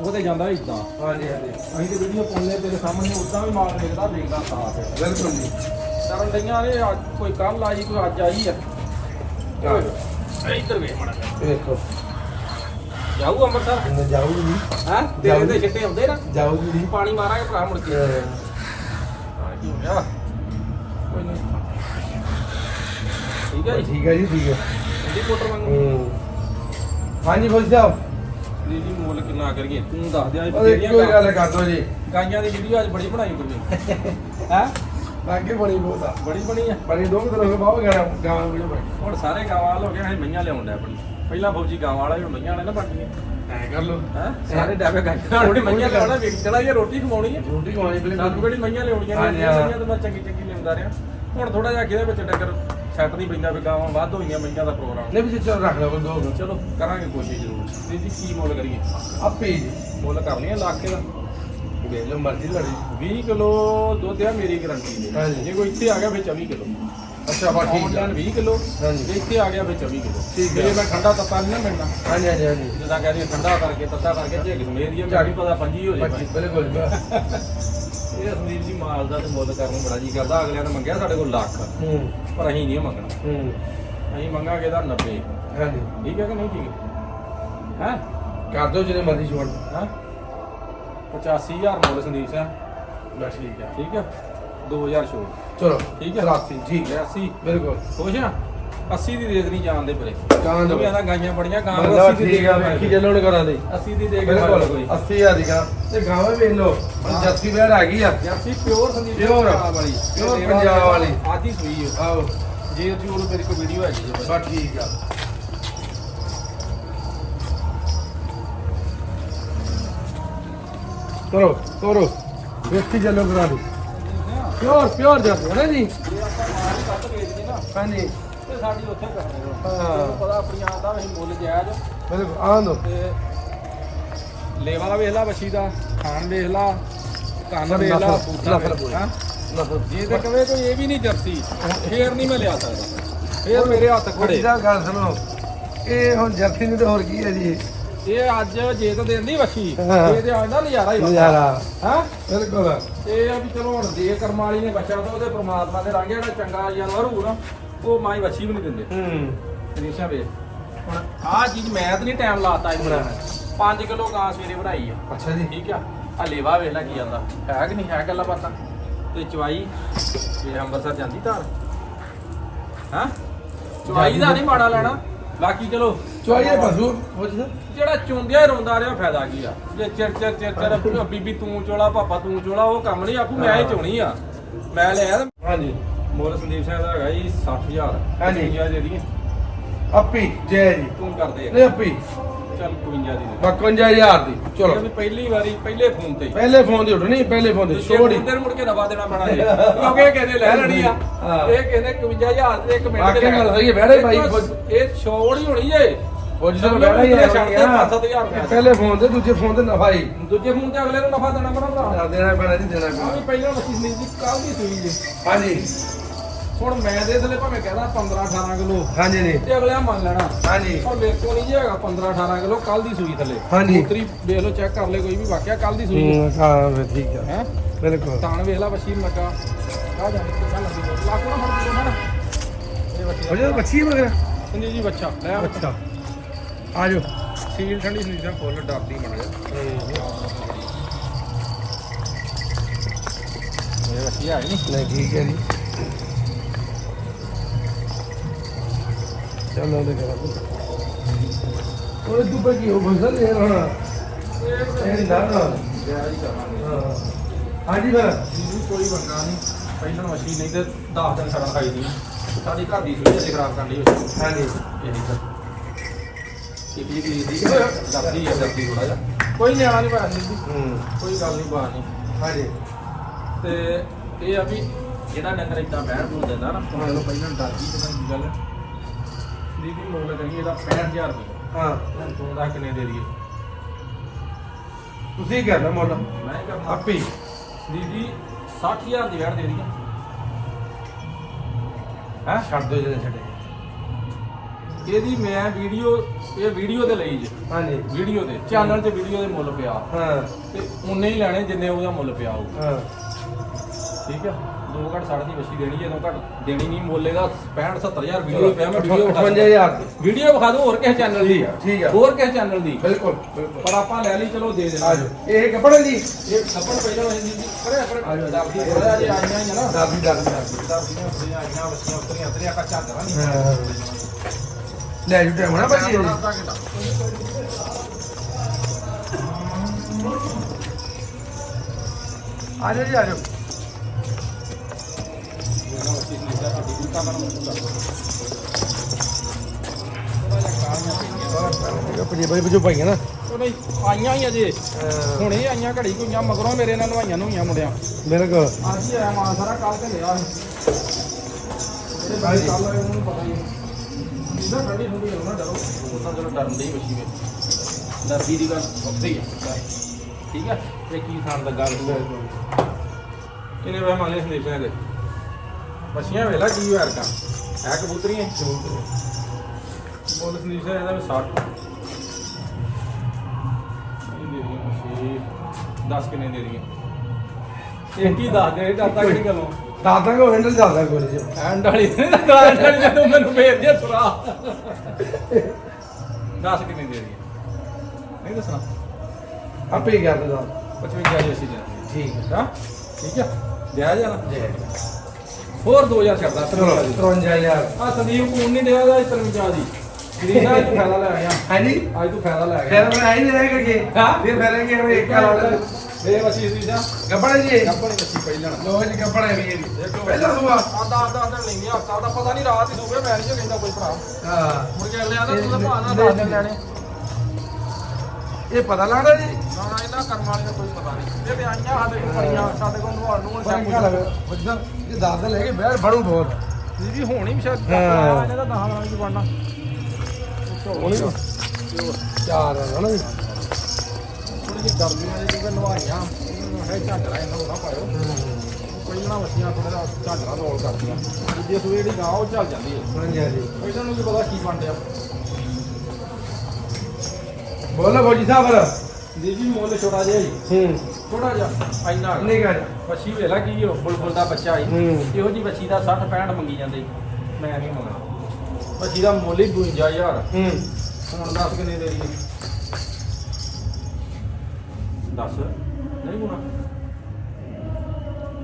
ਉਹਦੇ ਜਾਂਦਾ ਇਦਾਂ ਹਾਂਜੀ ਹਾਂਜੀ। ਅਸੀਂ ਤੇ ਵੀਡੀਓ ਪਾਉਂਦੇ ਤੇਰੇ ਸਾਹਮਣੇ ਉਦਾਂ ਵੀ ਮਾਲ ਦੇਖਦਾ ਦੇਖਦਾ ਹੈ ਬਿਲਕੁਲ ਜੀ। ਕਰਨ ਲਈਆਂ ਨੇ ਅੱਜ ਕੋਈ ਕੱਲ ਆਈ ਕੋਈ ਅੱਜ ਆਈ ਆ। ਇੱਧਰ ਵੇਖ ਮੜਾ ਵੇਖੋ ਜਾਊ ਅੰਮ੍ਰਿਤਸਰ? ਜਾਊਗੀ ਜੀ। ਹੈ? ਤੇਰੇ ਦੇ ਛਿੱਟੇ ਹੁੰਦੇ ਨਾ। ਜਾਊਗੀ ਜੀ। ਪਾਣੀ ਮਾਰਾਂਗੇ ਭਰਾ ਮੁੜ ਕੇ। ਹਾਂ, ਕੀ ਹੋ ਗਿਆ ਕੋਈ ਨਹੀਂ। ਠੀਕ ਹੈ ਜੀ? ਠੀਕ ਹੈ ਜੀ ਠੀਕ ਹੈ। ਇਹਦੀ ਮੋਟਰ ਵਾਂਗੂ ਹੂੰ। ਹਾਂਜੀ ਫੌਜੀ ਸਾਹਿਬ ਜੀ ਜੀ ਮੁੱਲ ਕਿੰਨਾ ਕਰੀਏ? ਤੂੰ ਦੱਸ ਦੇ ਅੱਜ ਉਹਦੇ ਬਥੇਰੀਆਂ ਕੋਈ ਗੱਲ ਕਰ ਦੋ ਜੀ। ਗਾਈਆਂ ਦੀ ਵੀਡੀਓ ਅੱਜ ਬੜੀ ਬਣਾਈ ਤੁਸੀਂ ਹੈ। ਬਾਕੀ ਬਣੀ ਬਹੁਤ ਆ। ਬੜੀ ਬਣੀ ਆ। ਬਣੀ ਦੋ ਕੁ ਦਿਨ ਹੋ ਗਏ ਬਾਹਰ ਗਾਣਾ ਗਾਣਾ ਵੀਡੀਓ ਬਣੀ ਹੁਣ ਸਾਰੇ ਗਾਵਾਂ ਵਾਲ ਹੋ ਗਏ ਅਸੀਂ ਮਈਆਂ ਲਿਆਉਣ ਡਿਆ ਆਪਣੀ। ਪਹਿਲਾਂ ਫੌਜੀ ਗਾਵਾਂ ਵਾਲਾ ਹੁਣ ਮਈਆਂ ਵਾਲੇ ਨਾ ਬਣਦੀਆਂ ਐ ਕਰ ਲੋ ਹੈ? ਸਾਰੇ ਡਾਬੇ ਗਾਈਆਂ ਹੁਣ ਮਈਆਂ ਲਿਆਉਣਾ ਵੇਖ ਚਲਾ ਇਹ ਰੋਟੀ ਖਵਾਉਣੀ ਹੈ ਰੋਟੀ ਖਵਾਣੀ ਬਿਲਕੁਲ। ਸਾਨੂੰ ਕਿਹੜੀ ਮਈਆਂ ਲਿਆਉਣੀਆਂ ਨੇ ਹਾਂਜੀ, ਜਿਹੜੀਆਂ ਹਾਂ। ਮਈਆਂ ਤਾਂ ਮੈਂ ਚੰਗੀ ਚੰਗੀ ਲਿਆਉਂਦਾ ਰਿਹਾ। ਹੁਣ ਥੋੜਾ ਜਿਹਾ ਕਿਹਦੇ ਵਿੱਚ ਟੱਕਰ ਸੈੱਟ ਨਹੀਂ ਪੈਂਦਾ ਵੀ ਗਾਵਾਂ ਵੱਧ ਹੋਈਆਂ ਮਈਆਂ ਦਾ ਪ੍ਰੋਗਰਾਮ ਨਹੀਂ ਵੀ ਚਲ ਰੱਖ ਲਓ ਦੋ। ਕੁ। ਚਲੋ ਕਰਾਂਗੇ ਕੋਸ਼ਿਸ਼ ਜ਼ਰੂਰ। ਤੇ ਜੀ ਕੀ ਮੁੱਲ ਕਰੀਏ? ਆਪੇ ਜੀ ਮੁੱਲ ਕਰ ਲਈਏ ਲੱਖ ਦਾ ਵੇਖ ਲਓ ਮਰਜ਼ੀ ਲੜੀ 20 ਕਿਲੋ ਦੁੱਧ ਆ ਮੇਰੀ ਗਾਰੰਟੀ ਦੇ। ਹਾਂਜੀ। ਜੇ ਕੋਈ ਇੱਥੇ ਆ ਗਿਆ ਫਿਰ 24 ਕਿਲੋ। ਅੱਛਾ ਬਾ ਠੀਕ ਆ। ਆਨਲਾਈਨ 20 ਕਿਲੋ। ਹਾਂਜੀ। ਤੇ ਇੱਥੇ ਆ ਗਿਆ ਵਿੱਚ 24 ਕਿਲੋ। ਠੀਕ ਆ। ਜੇ ਮੈਂ ਠੰਡਾ ਤੱਤਾ ਨਹੀਂ ਨਾ ਮਿਲਣਾ। ਹਾਂਜੀ ਹਾਂਜੀ ਹਾਂਜੀ। ਜਿੱਦਾਂ ਕਹਿੰਦੇ ਠੰਡਾ ਕਰਕੇ ਤੱਤਾ ਕਰਕੇ ਝੇਕ ਸਮੇਤ ਹੀ ਮੈਨੂੰ ਪਤਾ ਪੰਜੀ ਹੋ ਬੱਚੀ ਜਾਏ ਬਿਲਕੁਲ ਇਹ ਸੰਦੀਪ ਜੀ ਮਾਲ ਦਾ ਤੇ ਮੁੱਲ ਕਰਨ ਨੂੰ ਬੜਾ ਜੀ ਕਰਦਾ। ਅਗਲਿਆਂ ਨੇ ਮੰਗਿਆ ਸਾਡੇ ਕੋਲ ਲੱਖ। ਹੂੰ। ਪਰ ਅਸੀਂ ਨਹੀਂ ਮੰਗਣਾ। ਹੂੰ। ਅਸੀਂ ਮੰਗਾਂਗੇ ਇਹਦਾ 90 ਹਾਂਜੀ। ਠੀਕ ਹੈ ਕਿ ਨਹੀਂ ਠੀਕ? ਹੈ ਕਰ ਦਿਓ ਜਿਹਨੇ ਮਰਜ਼ੀ ਛੋੜ ਹੈ 85000 ਮੁੱਲ ਸੰਦੀਪ ਸਿੰਘ ਬਸ ਠੀਕ ਆ ਠੀਕ ਹੈ 2000 ਛੋੜ ਚਲੋ ਠੀਕ ਹੈ। ਰਾਤੀ ਠੀਕ ਹੈ 80 ਬਿਲਕੁਲ ਖੁਸ਼ ਆ 80 ਦੀ ਦੇ ਦੇਣੀ ਜਾਣ ਦੇ ਪਰੇ ਜਾਣ ਵੀ ਆਂਦਾ ਗਾਈਆਂ ਬੜੀਆਂ ਗਾਂ ਨੂੰ ਮਤਲਬ 80 ਦੀ ਆ ਵੇਖੀ ਚੱਲੋ ਹੁਣ ਕਰਾਂ ਦੇ 80 ਦੀ ਦੇ ਕੇ ਬਿਲਕੁਲ ਫੜ ਕੋਈ 80000 ਦੀ ਗਾ ਤੇ ਗਾਵਾਂ ਵੇਖ ਲਓ ਹੁਣ ਜੱਸੀ ਵੇੜ ਆ ਗਈ ਆ ਜਰਸੀ ਪਿਓਰ ਸੰਦੀਪ ਪੰਜਾਬ ਵਾਲੀ ਇਹ ਪੰਜਾਬ ਵਾਲੀ। ਹੀ ਸੂਈ ਹੈ ਆਓ ਜੇ ਤੁਸੀਂ ਉਹ ਮੇਰੇ ਕੋਲ ਵੀਡੀਓ ਹੈਗੀ ਜੇ ਬਸ ਠੀਕ ਆ ਕਰੋ ਕਰੋ। ਵੇਖੀ ਚੱਲੋ ਕਰਾਂ ਦੇ ਪਿਓਰ ਪਿਓਰ ਜਾਂਦੇ ਨਾ ਜੀ? ਜੇ ਹੀ ਨਾ ਹਾਂਜੀ। ਤੇ ਸਾਡੀ ਉੱਥੇ ਕਰਨੇ ਹੋ। ਪਤਾ ਆਪਣੀ ਆਪ ਦਾ ਅਸੀਂ ਮੁੱਲ ਜਾਇਜ਼ ਬਿਲਕੁਲ ਆਂ ਦੋ ਤੇ ਲੇਵਾ ਵੇਖ ਲਾ ਬੱਛੀ ਦਾ। ਖਾਣ ਵੇਖ ਲਾ ਕੰਨ ਵੇਖ ਲਾ ਵੇਖ ਹੈਂ? ਮਤਲਬ ਜੇ ਤੇ ਕਵੇ ਕੋਈ ਇਹ ਵੀ ਨਹੀਂ ਜਰਸੀ ਫੇਰ ਨਹੀਂ ਮੈਂ ਲਿਆ ਸਕਦਾ। ਫੇਰ ਮੇਰੇ ਹੱਥ ਖੜੇ। ਇਹਦਾ ਗੱਲ ਸੁਣੋ। ਇਹ ਹੁਣ ਜਰਸੀ ਨਹੀਂ ਤੇ ਹੋਰ ਕੀ ਹੈ ਜੀ? ਇਹ ਅੱਜ ਜੇ ਤਾਂ ਦਿੰਦੀ ਵੱਛੀ ਹਾਂ। ਇਹ ਤੇ ਆਂਦਾ ਨਜ਼ਾਰਾ ਹੀ ਨਜ਼ਾਰਾ। ਹਾਂ? ਬਿਲਕੁਲ। ਇਹ ਆ ਵੀ ਚਲੋ ਹੁਣ ਦੇ ਕਰਮ ਵਾਲੀ ਨੇ ਬੱਚਾ ਤਾਂ ਉਹਦੇ ਪ੍ਰਮਾਤਮਾ ਦੇ ਰੰਗ ਜਿਹੜਾ ਚੰਗਾ ਜਾਨਵਰ ਹੋਊ ਨਾ ਉਹ ਮਾਈ ਵੱਛੀ ਵੀ ਨਹੀਂ ਦਿੰਦੇ। ਹੂੰ। ਤਰੀਸ਼ਾ ਵੇ ਹੁਣ ਆਹ ਚੀਜ਼ ਮੈਂ ਤਾਂ ਨਹੀਂ ਟਾਈਮ ਲਾਤਾ ਇਹ ਬਣਾਉਣ 5 ਕਿਲੋ ਗਾਂ ਸਵੇਰੇ ਬਣਾਈ ਆ। ਅੱਛਾ ਜੀ। ਠੀਕ ਆ? ਆ ਲੇਵਾ ਵੇਖ ਲੈ ਕੀ ਜਾਂਦਾ ਹੈ ਕਿ ਨਹੀਂ? ਹੈ ਗੱਲਾਂ ਬਾਤਾਂ। ਤੇ ਚਵਾਈ ਇਹ ਅੰਮ੍ਰਿਤਸਰ ਜਾਂਦੀ ਧਾਰ। ਹਾਂ? ਚਵਾਈ ਦਾ ਨਹੀਂ ਮਾੜਾ ਲੈਣਾ। ਬਾਕੀ ਚਲੋ। ਚੁਆਈਏ ਪਸ਼ੂ ਜਿਹੜਾ ਚੁੰਦਿਆ ਰੋਂਦਾ ਰਿਹਾ ਫਾਇਦਾ ਕੀ ਆ? ਜੇ ਚਿਰ ਚਿਰ ਚਿਰ ਚਿਰ ਬੀਬੀ ਤੂੰ ਚੋਲਾ ਪਾਪਾ ਤੂੰ ਚੋਲਾ ਉਹ ਕੰਮ ਨਹੀਂ ਆਖੂ ਮੈਂ ਹੀ। ਚੋਣੀ ਆ। ਮੈਂ ਲਿਆ ਤੇ ਹਾਂਜੀ। ਮੁੱਲ ਸੰਦੀਪ ਸਿੰਘ ਦਾ ਹੈਗਾ ਜੀ 60000 ਹਾਂਜੀ। 52 ਦੇ ਦੀ ਅੱਪੀ ਜੈ ਜੀ। ਤੂੰ ਕਰਦੇ ਆ। ਨਹੀਂ ਅੱਪੀ। ਚੱਲ 52 ਦੀ ਦੇ 51000 ਦੀ। ਚਲੋ। ਪਹਿਲੀ ਵਾਰੀ ਪਹਿਲੇ ਫੋਨ ਤੇ ਪਹਿਲੇ ਫੋਨ ਦੀ ਉੱਠਣੀ ਪਹਿਲੇ ਫੋਨ ਦੀ ਛੋੜੀ ਤੇ ਮੁੜ ਕੇ ਦਵਾ ਦੇਣਾ ਪੈਣਾ ਜੀ। ਕਿਉਂਕਿ ਇਹ ਕਹਿੰਦੇ ਲੈ ਲੈਣੀ ਆ। ਇਹ ਕਹਿੰਦੇ 51000 ਤੇ ਇੱਕ ਮਿੰਟ ਵਾਕਿਆ ਗੱਲ ਸਹੀ ਹੈ, ਵਿਹੜੇ ਭਾਈ ਇਹ ਛੋੜ ਹੀ ਹੋਣੀ ਜੇ ਉਹ ਜਦੋਂ ਬੈਠਾ ਹੀ ਦੇ 5-7000 ਰੁਪਏ। ਪਹਿਲੇ ਫੋਨ ਤੇ ਦੂਜੇ ਫੋਨ ਤੇ ਨਫਾ ਹੀ। ਦੂਜੇ ਫੋਨ ਤੇ ਅਗਲੇ ਨੂੰ ਨਫਾ ਦੇਣਾ ਪੈਣਾ ਭਰਾ। ਦੇਣਾ ਪੈਣਾ ਜੀ ਦੇਣਾ ਆ ਪੈਣਾ। ਪਹਿਲਾਂ ਮੱਛੀ ਸੰਦੀਪ ਦੀ ਕੱਲ ਦੀ ਸੂਈ ਜੇ ਹਾਂਜੀ। ਹੁਣ ਮੈਂ ਦੇ ਥਲੇ ਭਾਵੇਂ ਕਹਦਾ 15 18 ਕਿਲੋ। ਹਾਂਜੀ ਜੀ। ਤੇ ਅਗਲਿਆਂ ਮੰਨ ਲੈਣਾ। ਹਾਂਜੀ। ਪਰ ਮੇਰੇ ਕੋਲ ਨਹੀਂ ਜੀ ਹੈਗਾ 15 18 ਕਿਲੋ ਕੱਲ ਦੀ ਸੂਈ ਥੱਲੇ। ਹਾਂਜੀ। ਉਤਰੀ ਦੇਖ ਲਓ ਚੈੱਕ ਕਰ ਲੈ ਕੋਈ ਵੀ ਵਾਕਿਆ ਕੱਲ ਦੀ ਸੂਈ ਹੂੰ ਫਿਰ ਠੀਕ ਆ। ਹੈ? ਬਿਲਕੁਲ। ਤਾਣ ਵੇਖ ਲੈ ਬੱਚੀ ਲੱਗਾ। ਆ ਜਾਣੀ ਕਿੱਥਾ ਲੱਗੀ ਲਾਕੋ ਨਾ ਫੜ ਨਾ। ਇਹ ਬੱਚੀ ਹੋ ਜਾ ਬੱਚੀ ਵਗੈਰਾ ਸੰਜੀਵ ਜੀ ਬੱਚਾ ਲੈ ਆ ਬੱਚਾ ਆ ਜਾਓ। ਸੀਲ ਠੰਡੀ ਸੰਜੀਵ ਜੀ ਫੁੱਲ ਡਰਦੀ ਬਣ ਗਿਆ ਇਹ ਬੱਚੀ ਆ ਨਹੀਂ। ਨਹੀਂ ਠੀਕ ਹੈ ਜੀ। ਚਲੋ ਦੇ ਕਰਾਂ ਉਹ ਤੂੰ। ਬਈ ਕੀ ਹੋ ਬਸਲ ਇਹ ਰਹਾ ਇਹ ਨਾ ਨਾ। ਹਾਂਜੀ ਜੀ ਕੋਈ ਬੰਦਾ ਨਹੀਂ ਪਹਿਲਾਂ ਮੱਛੀ ਨਹੀਂ ਤੇ 10 ਦਿਨ ਸਾਡਾ ਖਾਈ ਦੀ ਸਾਡੀ ਘਰ ਦੀ ਸੂਈ ਅਸੀਂ ਖਰਾਬ ਕਰ ਲਈ ਉਸ ਹਾਂਜੀ। ਇਹੀ ਤਾਂ ਕਿਪਲੀ ਕੀ ਦੀ ਦਰਦੀ ਹੈ ਥੋੜਾ ਜਿਹਾ। ਕੋਈ ਨਿਆਣਾ ਨਹੀਂ ਪਾਣੀ ਦੀ ਹੂੰ। ਕੋਈ ਗੱਲ ਨਹੀਂ ਬਾਣੀ ਹਾਂਜੀ। ਤੇ ਇਹ ਆ ਵੀ ਜਿਹੜਾ ਡੰਗਰ ਇਦਾਂ ਬਹਿਣ ਨੂੰ ਦਿੰਦਾ ਨਾ ਤੁਹਾਨੂੰ ਪਹਿਲਾਂ ਡਰਦੀ ਪਤਾ ਕੀ ਗੱਲ ਦੀਦੀ ਮੁੱਲ ਕਰੀਏ ਇਹਦਾ 65000 ਰੁਪਏ ਹਾਂ। ਹੁਣ ਤੂੰ ਦਾ ਕਿੰਨੇ ਦੇ ਦਈਏ? ਤੁਸੀਂ ਕਰਨਾ ਮੁੱਲ? ਮੈਂ ਹੀ ਕਰਨਾ? ਆਪੀ। ਦੀਦੀ 60000 ਦੀ ਵੈਟ ਦੇ ਦਈਏ। ਹਾਂ? ਛੱਡ ਦੋ ਜਿਹੜੇ ਛੱਡੇ। ਇਹਦੀ ਮੈਂ ਵੀਡੀਓ ਇਹ ਵੀਡੀਓ ਤੇ ਲਈ ਜੇ। ਹਾਂਜੀ। ਵੀਡੀਓ ਤੇ। ਚੈਨਲ 'ਤੇ ਵੀਡੀਓ ਦੇ ਮੁੱਲ ਪਿਆ। ਹਾਂ। ਤੇ ਉਨੇ ਹੀ ਲੈਣੇ ਜਿੰਨੇ ਉਹਦਾ ਮੁੱਲ ਪਿਆ ਹੋਊ। ਹਾਂ। ਠੀਕ ਆ? ਦੋ ਘੱਟ ਸਾਢੇ ਦੀ ਵਸੀ ਦੇਣੀ ਜਦੋਂ ਘੱਟ ਦੇਣੀ ਨਹੀਂ ਮੁੱਲ ਇਹਦਾ 65 70000 ਵੀਡੀਓ ਪਿਆ ਮੈਂ ਵੀਡੀਓ ਵਿਖਾ 55000 ਦੀ। ਵੀਡੀਓ ਵਿਖਾ ਦੂੰ ਹੋਰ ਕਿਸੇ ਚੈਨਲ ਦੀ। ਠੀਕ ਆ। ਹੋਰ ਕਿਸੇ ਚੈਨਲ ਦੀ। ਬਿਲਕੁਲ ਪਰ ਆਪਾਂ ਲੈ ਲਈ ਚਲੋ ਦੇ ਦੇਣਾ। ਇਹ ਕੱਪੜੇ ਦੀ ਇਹ ਸੱਪਣ ਪਹਿਲਾਂ ਸੀ। ਕਰੇ ਆ ਜਾਓ। ਆਪਣੇ ਦਰਦੀ ਥੋੜਾ ਜਿਹਾ ਆਈਆਂ ਹੀ ਨਾ। ਦਾਦੀ ਦਾਦੀ ਦਾਦੀ। ਥੋੜੀਆਂ ਆਈਆਂ ਵਸੀਆਂ ਉਤਰੀਆਂ ਉਤਰੀਆਂ ਕਾ ਝਾਗਰਾ ਨਹੀਂ ਹਾਂ। ਲੈ ਜੂ ਨਾ ਬੱਚੀ ਇਹਦੀ। ਆ ਜਾਓ ਜੀ ਆ ਜਾਓ। ਪਜੀ ਬਈ ਬਜੂ ਪਾਈਆਂ ਨਾ। ਉਹ ਨਹੀਂ ਆਈਆਂ ਹੀ ਅਜੇ ਹੁਣੇ ਆਈਆਂ ਘੜੀ ਕੋਈਆਂ ਮਗਰੋਂ ਮੇਰੇ ਨਾਲ ਨਵਾਈਆਂ ਨਵਾਈਆਂ ਮੁੰਡਿਆਂ। ਬਿਲਕੁਲ ਅੱਜ ਹੀ ਆਇਆ ਮਾਂ ਸਾਰਾ ਕੱਲ ਤੇ ਲਿਆ ਜਿਹੜੇ ਬਾਈ ਕੱਲ ਆਏ ਉਹਨਾਂ ਨੂੰ ਪਤਾ ਹੀ ਨਹੀਂ। ਇਹਦਾ ਠੰਡੀ ਠੰਡੀ ਹੋਣਾ ਡਰੋ। ਉਹ ਤਾਂ ਚਲੋ ਡਰਨ ਦੀ ਮੱਛੀ ਵੇ। ਡਰਦੀ ਦੀ ਗੱਲ ਵੱਖਰੀ ਹੈ ਠੀਕ ਹੈ ਕੀ ਦਾ ਗੱਲ? ਕਿਨੇ ਵੇ ਮੰਗੇ ਸੰਦੀਪ ਸਿੰਘ ਦੇ ਮੱਛੀਆਂ ਵੇਲਾ ਕੀ ਹੋਇਆ ਰਕਾ ਹੈ ਕਬੂਤਰੀਆਂ। ਮੁੱਲ ਸੰਦੀਪ ਸਿੰਘ ਇਹਦਾ ਵੀ 60 ਇਹ ਦੇ ਦੀਆਂ ਮੱਛੀ। 10 ਕਿੰਨੇ ਦੇ ਦੀਆਂ ਇਹ ਕੀ ਦੱਸ ਦੇ ਦਾਤਾ ਕਿਹੜੀ ਗੱਲੋਂ? ਦਾਦਾ ਕੋ ਹੈਂਡਲ ਦਾਦਾ ਕੋਲ ਜੀ ਐਂਡ ਵਾਲੀ ਨਹੀਂ ਤਾਂ ਐਂਡ ਵਾਲੀ ਜਦੋਂ ਮੈਨੂੰ ਫੇਰ ਜੇ ਸੁਰਾ 10 ਕਿੰਨੇ ਦੇ ਦੀਆਂ ਨਹੀਂ ਦੱਸਣਾ। ਆਪੇ ਹੀ ਕਰ ਦੋ 55 ਜੀ ਅਸੀਂ ਜਾਂਦੇ ਠੀਕ ਹੈ। ਹਾਂ? ਠੀਕ ਹੈ ਦਿਆ ਜਾਣਾ? ਹੋਰ 2000 ਕਰਦਾ ਚਲੋ 53000 ਆ ਸੰਦੀਪ ਕੋਣ ਨਹੀਂ ਦੇਗਾ ਇਸ ਤਰ੍ਹਾਂ ਵਿਚਾਰ ਦੀ। ਗਰੀਨਾ ਫਾਇਦਾ ਲੈ ਗਿਆ। ਹਾਂਜੀ? ਅੱਜ ਤੂੰ ਫਾਇਦਾ ਲੈ ਗਿਆ। ਫਿਰ ਮੈਂ ਆਈ ਨਹੀਂ ਰਹਿ ਕਰਕੇ ਹਾਂ? ਫਿਰ ਫਿਰ ਕਿ ਉਹ ਇੱਕ ਕਾਲਾ ਦੇ ਵਸੀ ਸੀ ਜਾ ਗੱਪੜਾ ਜੀ ਕੱਪੜੇ ਵਸੀ ਪਹਿਲਾਂ। ਲੋ ਜੀ ਗੱਪੜਾ ਵੀ ਇਹ ਦੇਖੋ। ਪਹਿਲਾ ਸੁਆ। ਆਦਾ ਆਦਾ ਆਦਾ ਲੈਣੀ ਹਫਤਾ ਦਾ ਪਤਾ ਨਹੀਂ ਰਾਤ ਹੀ ਦੂਗੇ ਮੈਂ ਨਹੀਂ ਕਹਿੰਦਾ ਕੋਈ ਭਰਾ। ਹਾਂ। ਮੁੜ ਕੇ ਤੂੰ ਤਾਂ ਭਾਣਾ ਦੱਸ ਦਿਨ ਲੈਣੇ। ਇਹ ਪਤਾ ਲੱਗਦਾ ਜੀ? ਨਾ ਇਹਨਾਂ ਕਰਮ ਵਾਲੇ ਦਾ ਕੋਈ ਪਤਾ ਨਹੀਂ। ਇਹ ਤੇ ਆਈਆਂ ਸਾਡੇ ਕੋਲ ਪਈਆਂ ਸਾਡੇ ਕੋਲ ਨਵਾਲ ਨੂੰ ਕੀ ਲੱਗ ਬੱਚਾ ਇਹ ਦਾਦਾ ਲੈ ਕੇ ਬਹਿਰ ਬੜੂ ਬਹੁਤ। ਜੀ ਵੀ ਹੋਣੀ ਵੀ ਸ਼ਾਇਦ ਹਾਂ। ਇਹਨੇ ਤਾਂ ਦਹਾਂ ਨਾਲ ਕੀ ਬਣਨਾ। ਹੋਣੀ ਚਾਰ ਹੈ ਨਾ। ਜੀ ਥੋੜੀ ਜਿਹੀ ਗਰਮੀਆਂ ਦੇ ਜਿਵੇਂ ਨਵਾਈਆਂ ਇਹਨੂੰ ਹੈ ਝਾਂਜਰਾ ਇਹਨਾਂ ਨੂੰ ਨਾ ਪਾਇਓ। ਪਹਿਲਾਂ ਵਸੀਆਂ ਥੋੜਾ ਜਿਹਾ ਝਾਂਜਰਾ ਰੋਲ ਕਰਦੀਆਂ ਦੂਜੇ ਸੂਏ ਜਿਹੜੀ ਗਾਂ ਉਹ ਚੱਲ ਜਾਂਦੀ ਹੈ ਹਾਂਜੀ ਹਾਂਜੀ। ਇਹਨਾਂ ਨੂੰ ਕੀ ਪਤਾ ਕੀ ਬਣ ਬੋਲੋ ਫੌਜੀ ਸਾਹਿਬ। ਜੀ ਜੀ ਮੁੱਲ ਛੋਟਾ ਜਿਹਾ ਜੀ ਹੂੰ। ਥੋੜਾ ਜਿਹਾ ਇੰਨਾ ਕੁ। ਨਹੀਂ ਗਾ ਵੱਛੀ ਵੇਲਾ ਕੀ ਉਹ ਬੁਲਬੁਲ ਦਾ ਬੱਚਾ ਸੀ। ਹੂੰ। ਇਹੋ ਜੀ ਵੱਛੀ ਦਾ 60 65 ਮੰਗੀ ਜਾਂਦੇ। ਮੈਂ ਨਹੀਂ ਮੰਗਣਾ ਵੱਛੀ ਦਾ ਮੁੱਲ ਹੀ 52000 ਹੂੰ। ਹੁਣ ਦੱਸ ਕਿੰਨੇ ਦੇ ਰਹੀ ਦੱਸ। ਨਹੀਂ ਗੁਣਾ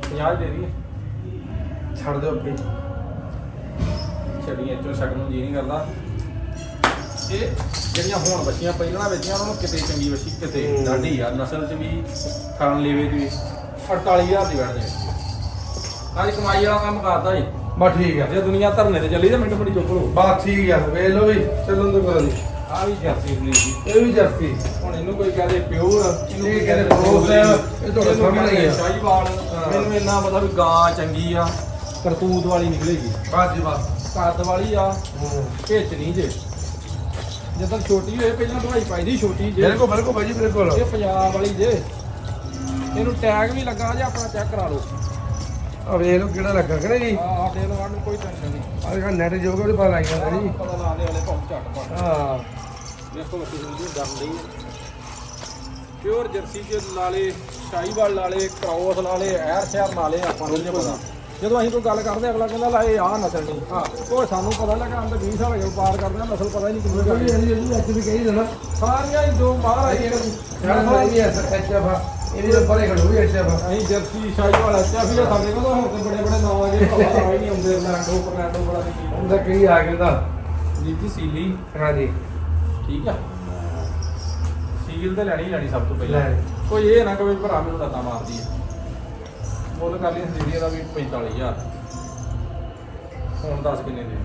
50 ਦੇ ਰਹੀ ਛੱਡ ਦਿਓ ਆਪੇ ਛੜੀਆਂ ਚੋਂ ਛੱਡ ਨੂੰ ਜੀ ਨਹੀਂ ਕਰਦਾ। ਇਹ ਜਿਹੜੀਆਂ ਹੁਣ ਬੱਚੀਆਂ ਪਹਿਲਾਂ ਵੇਚੀਆਂ ਉਹਨਾਂ ਨੂੰ ਕਿਤੇ ਚੰਗੀ ਬੱਚੀ ਕਿਤੇ ਹੂੰ। ਡਾਢੀ ਆ। ਨਸਲ ਚ ਵੀ ਖਾਣ ਲੇਵੇ ਦੀ ਵੀ। 48000 ਦੀ ਬੈਠ ਜੇ ਅੱਜ ਕਮਾਈ ਵਾਲਾ ਕੰਮ ਕਰਦਾ ਜੀ। ਬਸ ਠੀਕ ਆ। ਜੇ ਦੁਨੀਆ ਧਰਨੇ ਤੇ ਚੱਲੀ ਤੇ ਮਿੰਟ ਮਿੰਟ ਚੁੱਕ ਲੋ ਬਸ ਠੀਕ ਆ ਵੇਖ ਲਓ ਵੀ ਚੱਲਣ ਤੋਂ ਕਰਾ ਦੀ ਆ ਵੀ ਜਰਸੀ ਹੁੰਦੀ ਸੀ। ਇਹ ਵੀ ਜਰਸੀ। ਹੁਣ ਇਹਨੂੰ ਕੋਈ ਕਹਦੇ ਪਿਓਰ ਇਹ ਕਹਿੰਦੇ cross ਹੈ, ਇਹ ਤੁਹਾਡੇ ਸਾਹਮਣੇ ਹੀ ਆ। ਸ਼ਾਹੀਵਾਲ। ਹਾਂ। ਮੈਨੂੰ ਇੰਨਾ ਪਤਾ ਵੀ ਗਾਂ ਚੰਗੀ ਆ ਕਰਤੂਤ ਵਾਲੀ ਨਿਕਲੇਗੀ। ਬਸ ਜੀ ਬਸ। ਕੱਦ ਵਾਲੀ ਆ ਭੇਚ ਨਹੀਂ ਜੇ। ਜਦੋਂ ਛੋਟੀ ਹੋਏ ਪਹਿਲਾਂ ਦਵਾਈ ਪਾਈ ਦੀ ਛੋਟੀ ਜੇ। ਬਿਲਕੁਲ ਬਿਲਕੁਲ ਭਾਜੀ ਬਿਲਕੁਲ। ਇਹ ਪੰਜਾਬ ਵਾਲੀ ਜੇ। ਇਹਨੂੰ ਟੈਗ ਵੀ ਲੱਗਾ ਜੇ ਆਪਣਾ ਚੈੱਕ ਕਰਾ ਲਓ ਆ ਵੇਖ ਲਓ ਕਿਹੜਾ ਲੱਗਾ ਕਿ ਨਹੀਂ ਆ ਆ ਦੇ ਲਓ ਸਾਨੂੰ ਕੋਈ ਟੈਨਸ਼ਨ ਨਹੀਂ ਆ ਜਿਹੜਾ ਨੈਟ ਜੋਗਾ ਉਹਦੇ ਪਾ ਲਾਈ ਜਾਂਦਾ ਜੀ ਪਤਾ ਲਾ ਦੇ ਵਾਲੇ ਪਹੁੰਚ ਝੱਟ ਪਾ ਹਾਂ ਦੇਖੋ ਬੱਚੀ ਨੂੰ ਡਰ ਲਈ ਪਿਓਰ ਜਰਸੀ ਚ ਲਾਲੇ ਸ਼ਾਹੀਵਾਲ ਲਾਲੇ ਕ੍ਰੋਸ ਲਾਲੇ ਐਰ ਸ਼ਹਿਰ ਨਾਲੇ ਆਪਾਂ ਨੂੰ ਨਹੀਂ ਪਤਾ ਜਦੋਂ ਅਸੀਂ ਕੋਈ ਗੱਲ ਕਰਦੇ ਅਗਲਾ ਕਹਿੰਦਾ ਲਾ ਇਹ ਆ ਨਸਲ ਨਹੀਂ ਹਾਂ ਉਹ ਸਾਨੂੰ ਪਤਾ ਲੱਗਾ ਅੰਦਰ 20 ਸਾਲ ਹੋ ਪਾਰ ਕਰਦੇ ਆ ਨਸਲ ਪਤਾ ਹੀ ਨਹੀਂ ਕਿੰਨੀ ਜੀ ਹਾਂਜੀ ਅੱਜ ਵੀ ਕਹੀ ਦੇਣਾ ਸਾਰੀਆਂ ਹੀ ਜੋ ਬਾਹਰ ਆਈ ਜਿਹੜਾ ਇਹ ਵੀ ਐਸਾ ਐਚਾ ਫਾ ਇਹਦੀ ਤਾਂ ਪਰੇ ਖੜੂ ਵੀ ਐਚਾ ਫਾ ਅਸੀਂ ਜਰਸੀ ਸ਼ਾਹੀਵਾਲ ਅੱਛਾ ਵੀ ਆ ਸਾਡੇ ਕੋਲ ਹੁਣ ਤੇ ਬੜੇ ਬੜੇ ਨਾਮ ਆ ਗਏ ਪਤਾ ਆ ਹੀ ਨਹੀਂ ਹੁੰਦੇ ਲੈਂਡੋ ਪਰਨੈਂਡੋ ਬੜਾ ਤੇ ਕੀ ਉਹਦਾ ਕਈ ਆ ਗਿਆ ਦਾ ਜੀ ਜੀ ਸੀਲੀ। ਹਾਂਜੀ। ਠੀਕ ਆ। ਸੀਲ ਤੇ ਲੈਣੀ ਹੀ ਲੈਣੀ ਸਭ ਤੋਂ ਪਹਿਲਾਂ। ਲੈ। ਕੋਈ ਇਹ ਨਾ ਕਵੇ ਭਰਾ ਮੈਨੂੰ ਲੱਤਾਂ ਮਾਰਦੀ ਹੈ ਮੁੱਲ ਕਰ ਲਈ ਸੀਲੀ ਦਾ ਵੀ 45000 ਹੁਣ ਦੱਸ ਕਿੰਨੇ ਦੇ